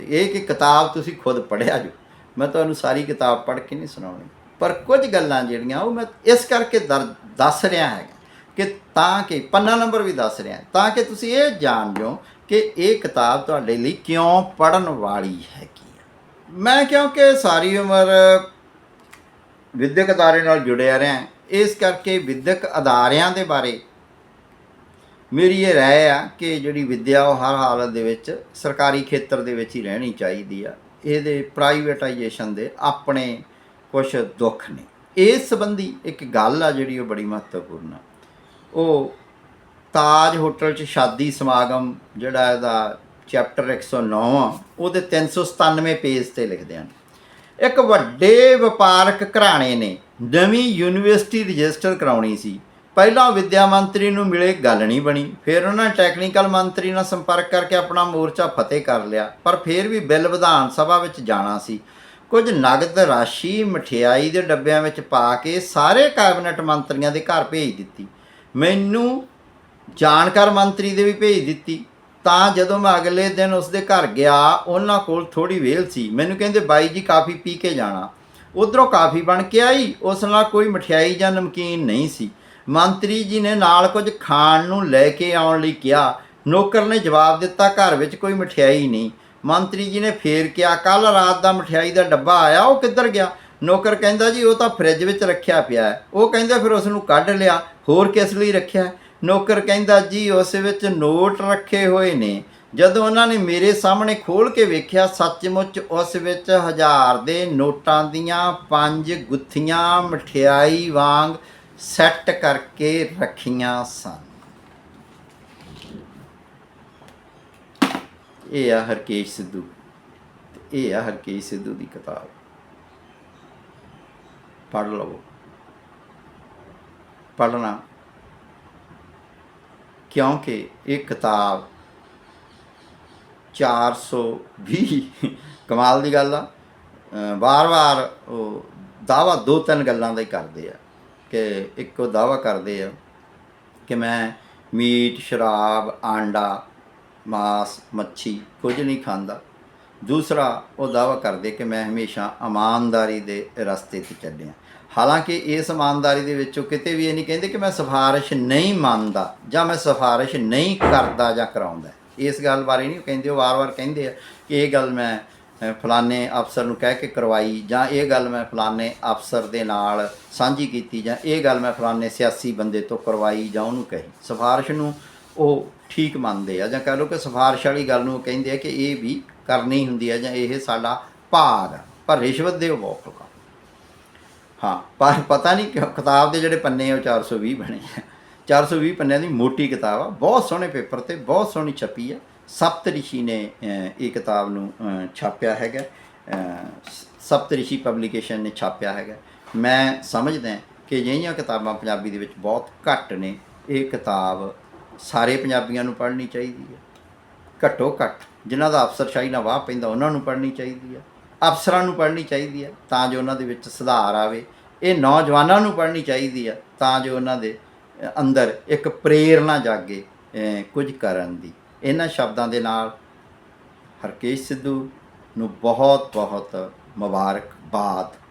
ਇਹ ਕਿ ਕਿਤਾਬ ਤੁਸੀਂ ਖੁਦ ਪੜ੍ਹਿਆ ਜੋ, ਮੈਂ ਤੁਹਾਨੂੰ ਸਾਰੀ ਕਿਤਾਬ ਪੜ੍ਹ ਕੇ ਨਹੀਂ ਸੁਣਾਉਣੀ, ਪਰ ਕੁਝ ਗੱਲਾਂ ਜਿਹੜੀਆਂ ਉਹ ਮੈਂ ਇਸ ਕਰਕੇ ਦਰ- ਦੱਸ ਰਿਹਾ ਹੈਗਾ ਕਿ ਤਾਂ ਕਿ, ਪੰਨਾ ਨੰਬਰ ਵੀ ਦੱਸ ਰਿਹਾ, ਤਾਂ ਕਿ ਤੁਸੀਂ ਇਹ ਜਾਣ ਜਾਓ ਕਿ ਇਹ ਕਿਤਾਬ ਤੁਹਾਡੇ ਲਈ ਕਿਉਂ ਪੜਨ ਵਾਲੀ ਹੈਗੀ ਹੈ ਮੈਂ ਕਿਉਂਕਿ ਸਾਰੀ ਉਮਰ ਵਿਦਿਅਕ ਅਦਾਰੇ ਨਾਲ ਜੁੜਿਆ ਰਿਹਾ, ਇਸ ਕਰਕੇ ਵਿਦਿਅਕ ਅਦਾਰਿਆਂ ਦੇ ਬਾਰੇ ਮੇਰੀ ਇਹ ਰਾਏ ਆ ਕਿ ਜਿਹੜੀ ਵਿੱਦਿਆ ਉਹ ਹਰ ਹਾਲਤ ਦੇ ਵਿੱਚ ਸਰਕਾਰੀ ਖੇਤਰ ਦੇ ਵਿੱਚ ਹੀ ਰਹਿਣੀ ਚਾਹੀਦੀ ਆ। ਇਹਦੇ ਪ੍ਰਾਈਵੇਟਾਈਜੇਸ਼ਨ ਦੇ ਆਪਣੇ ਕੁਝ ਦੁੱਖ ਨੇ। ਇਸ ਸੰਬੰਧੀ ਇੱਕ ਗੱਲ ਆ ਜਿਹੜੀ ਉਹ ਬੜੀ ਮਹੱਤਵਪੂਰਨ ਆ। ਉਹ ਤਾਜ ਹੋਟਲ 'ਚ ਸ਼ਾਦੀ ਸਮਾਗਮ ਜਿਹੜਾ ਇਹਦਾ ਚੈਪਟਰ 109 ਆ, ਉਹਦੇ 397 ਪੇਜ ਤੇ ਲਿਖਦੇ ਹਨ। ਇੱਕ ਵੱਡੇ ਵਪਾਰਕ ਘਰਾਣੇ ਨੇ ਨਵੀਂ ਯੂਨੀਵਰਸਿਟੀ ਰਜਿਸਟਰ ਕਰਾਉਣੀ ਸੀ। ਪਹਿਲਾਂ ਵਿੱਦਿਆ ਮੰਤਰੀ ਨੂੰ ਮਿਲੇ ਗੱਲ ਨਹੀਂ ਬਣੀ, ਫਿਰ ਉਹਨਾਂ ਟੈਕਨੀਕਲ ਮੰਤਰੀ ਨਾਲ ਸੰਪਰਕ ਕਰਕੇ ਆਪਣਾ ਮੋਰਚਾ ਫਤਿਹ ਕਰ ਲਿਆ, ਪਰ ਫਿਰ ਵੀ ਬਿੱਲ ਵਿਧਾਨ ਸਭਾ ਵਿੱਚ ਜਾਣਾ ਸੀ। ਕੁਝ ਨਗਦ ਰਾਸ਼ੀ ਮਠਿਆਈ ਦੇ ਡੱਬਿਆਂ ਵਿੱਚ ਪਾ ਕੇ ਸਾਰੇ ਕੈਬਨਿਟ ਮੰਤਰੀਆਂ ਦੇ ਘਰ ਭੇਜ ਦਿੱਤੀ। ਮੈਨੂੰ ਜਾਣਕਾਰ ਮੰਤਰੀ ਦੇ ਵੀ ਭੇਜ ਦਿੱਤੀ। ਤਾਂ ਜਦੋਂ ਮੈਂ ਅਗਲੇ ਦਿਨ ਉਸਦੇ ਘਰ ਗਿਆ, ਉਹਨਾਂ ਕੋਲ ਥੋੜੀ ਵੇਲ ਸੀ। ਮੈਨੂੰ ਕਹਿੰਦੇ, ਬਾਈ ਜੀ, ਕਾਫੀ ਪੀ ਕੇ ਜਾਣਾ। ਉਧਰੋਂ ਕਾਫੀ ਬਣ ਕੇ ਆਈ। ਉਸ ਨਾਲ ਕੋਈ ਮਠਿਆਈ ਜਾਂ ਨਮਕੀਨ ਨਹੀਂ ਸੀ। ਮੰਤਰੀ ਜੀ ਨੇ ਨਾਲ ਕੁਝ ਖਾਣ ਨੂੰ ਲੈ ਕੇ ਆਉਣ ਲਈ ਕਿਹਾ। ਨੌਕਰ ਨੇ ਜਵਾਬ ਦਿੱਤਾ, ਘਰ ਵਿੱਚ ਕੋਈ ਮਠਿਆਈ ਨਹੀਂ। ਮੰਤਰੀ ਜੀ ਨੇ ਫੇਰ ਕਿਹਾ ਕੱਲ ਰਾਤ ਦਾ ਮਠਿਆਈ ਦਾ ਡੱਬਾ ਆਇਆ, ਉਹ ਕਿੱਧਰ ਗਿਆ? ਨੌਕਰ ਕਹਿੰਦਾ, ਜੀ, ਉਹ ਤਾਂ ਫ੍ਰਿਜ ਵਿੱਚ ਰੱਖਿਆ ਪਿਆ ਹੈ। ਉਹ ਕਹਿੰਦਾ, ਫਿਰ ਉਸ ਨੂੰ ਕੱਢ ਲਿਆ। ਹੋਰ ਕਿਸ ਲਈ ਰੱਖਿਆ? ਨੌਕਰ ਕਹਿੰਦਾ, ਜੀ, ਉਸ ਵਿੱਚ ਨੋਟ ਰੱਖੇ ਹੋਏ ਨੇ। ਜਦੋਂ ਉਹਨਾਂ ਨੇ ਮੇਰੇ ਸਾਹਮਣੇ ਖੋਲ ਕੇ ਵੇਖਿਆ, ਸੱਚਮੁੱਚ ਉਸ ਵਿੱਚ ਹਜ਼ਾਰ ਦੇ ਨੋਟਾਂ ਦੀਆਂ ਪੰਜ ਗੁੱਥੀਆਂ ਮਠਿਆਈ ਵਾਂਗ ਸੈੱਟ ਕਰਕੇ ਰੱਖੀਆਂ ਸਨ। ਇਹ ਆ ਹਰਕੇਸ਼ ਸਿੱਧੂ। ਤੇ ਇਹ ਆ ਹਰਕੇਸ਼ ਸਿੱਧੂ ਦੀ ਕਿਤਾਬ। ਪੜ੍ਹ ਲਵੋ। ਪੜ੍ਹਨਾ। ਕਿਉਂਕਿ ਇਹ ਕਿਤਾਬ 420 ਕਮਾਲ ਦੀ ਗੱਲ ਆ। ਵਾਰ-ਵਾਰ ਉਹ ਦਾਵਾ ਦੋ ਤਿੰਨ ਗੱਲਾਂ ਦਾ ਹੀ ਕਰਦੇ ਆ ਕਿ ਇੱਕ ਉਹ ਦਾਵਾ ਕਰਦੇ ਆ ਕਿ ਮੈਂ ਮੀਟ, ਸ਼ਰਾਬ, ਆਂਡਾ, ਮਾਸ, ਮੱਛੀ ਕੁਝ ਨਹੀਂ ਖਾਂਦਾ। ਦੂਸਰਾ ਉਹ ਦਾਵਾ ਕਰਦੇ ਕਿ ਮੈਂ ਹਮੇਸ਼ਾ ਇਮਾਨਦਾਰੀ ਦੇ ਰਸਤੇ ਤੇ ਚੱਲਿਆ। ਹਾਲਾਂਕਿ ਇਸ ਇਮਾਨਦਾਰੀ ਦੇ ਵਿੱਚੋਂ ਕਿਤੇ ਵੀ ਇਹ ਨਹੀਂ ਕਹਿੰਦੇ ਕਿ ਮੈਂ ਸਿਫਾਰਿਸ਼ ਨਹੀਂ ਮੰਨਦਾ ਜਾਂ ਮੈਂ ਸਿਫਾਰਿਸ਼ ਨਹੀਂ ਕਰਦਾ ਜਾਂ ਕਰਾਉਂਦਾ। ਇਸ ਗੱਲ ਬਾਰੇ ਨਹੀਂ ਕਹਿੰਦੇ ਉਹ ਵਾਰ-ਵਾਰ ਕਹਿੰਦੇ ਆ ਕਿ ਇਹ ਗੱਲ ਮੈਂ ਅ, ਫਲਾਣੇ ਅਫਸਰ ਨੂੰ ਕਹਿ ਕੇ ਕਰਵਾਈ ਜਾਂ ਇਹ ਗੱਲ ਮੈਂ ਫਲਾਣੇ ਅਫਸਰ ਦੇ ਨਾਲ ਸਾਂਝੀ ਕੀਤੀ ਜਾਂ ਇਹ ਗੱਲ ਮੈਂ ਫਲਾਣੇ ਸਿਆਸੀ ਬੰਦੇ ਤੋਂ ਕਰਵਾਈ ਜਾਂ ਉਹਨੂੰ ਕਹੀ। ਸਿਫਾਰਿਸ਼ ਨੂੰ ਉਹ ਠੀਕ ਮੰਨਦੇ ਆ ਜਾਂ ਕਹ ਲਓ ਕਿ ਸਿਫਾਰਿਸ਼ ਵਾਲੀ ਗੱਲ ਨੂੰ ਕਹਿੰਦੇ ਆ ਕਿ ਇਹ ਵੀ ਕਰਨੀ ਹੁੰਦੀ ਹੈ ਜਾਂ ਇਹ ਸਾਡਾ ਭਾਗ ਆ। ਪਰ ਰਿਸ਼ਵਤ ਦੇ ਉਹ ਬਹੁਤ ਲੋਕਾਂ ਹਾਂ ਪਰ ਪਤਾ ਨਹੀਂ ਕਿਉਂ ਕਿਤਾਬ ਦੇ ਜਿਹੜੇ ਪੰਨੇ ਆ ਉਹ 420 ਬਣੇ ਆ। 420 ਪੰਨਿਆਂ ਦੀ ਮੋਟੀ ਕਿਤਾਬ ਆ ਬਹੁਤ ਸੋਹਣੇ ਪੇਪਰ ਤੇ ਬਹੁਤ ਸੋਹਣੀ ਛਪੀ ਆ। ਸਪਤਰਿਸ਼ੀ ਨੇ ਇਹ ਕਿਤਾਬ ਨੂੰ ਛਾਪਿਆ ਹੈਗਾ। ਅਹ, ਸ- ਸਪਤਰਿਸ਼ੀ ਪਬਲੀਕੇਸ਼ਨ ਨੇ ਛਾਪਿਆ ਹੈਗਾ। ਮੈਂ ਸਮਝਦਾ ਕਿ ਅਜਿਹੀਆਂ ਕਿਤਾਬਾਂ ਪੰਜਾਬੀ ਦੇ ਵਿੱਚ ਬਹੁਤ ਘੱਟ ਨੇ। ਇਹ ਕਿਤਾਬ ਸਾਰੇ ਪੰਜਾਬੀਆਂ ਨੂੰ ਪੜ੍ਹਨੀ ਚਾਹੀਦੀ ਹੈ ਘੱਟੋ ਘੱਟ ਜਿਨ੍ਹਾਂ ਦਾ ਅਫਸਰਸ਼ਾਹੀ ਨਾਲ ਵਾਹ ਪੈਂਦਾ ਉਹਨਾਂ ਨੂੰ ਪੜ੍ਹਨੀ ਚਾਹੀਦੀ ਹੈ ਅਫਸਰਾਂ ਨੂੰ ਪੜ੍ਹਨੀ ਚਾਹੀਦੀ ਹੈ ਤਾਂ ਜੋ ਉਹਨਾਂ ਦੇ ਵਿੱਚ ਸੁਧਾਰ ਆਵੇ। ਇਹ ਨੌਜਵਾਨਾਂ ਨੂੰ ਪੜ੍ਹਨੀ ਚਾਹੀਦੀ ਹੈ ਤਾਂ ਜੋ ਉਹਨਾਂ ਦੇ ਅੰਦਰ ਇੱਕ ਪ੍ਰੇਰਣਾ ਜਾਗੇ ਅ, ਕੁਝ ਕਰਨ ਦੀ। ਇਹਨਾਂ ਸ਼ਬਦਾਂ ਦੇ ਨਾਲ ਹਰਕੇਸ਼ ਸਿੱਧੂ ਨੂੰ ਬਹੁਤ ਬਹੁਤ ਮੁਬਾਰਕਬਾਦ।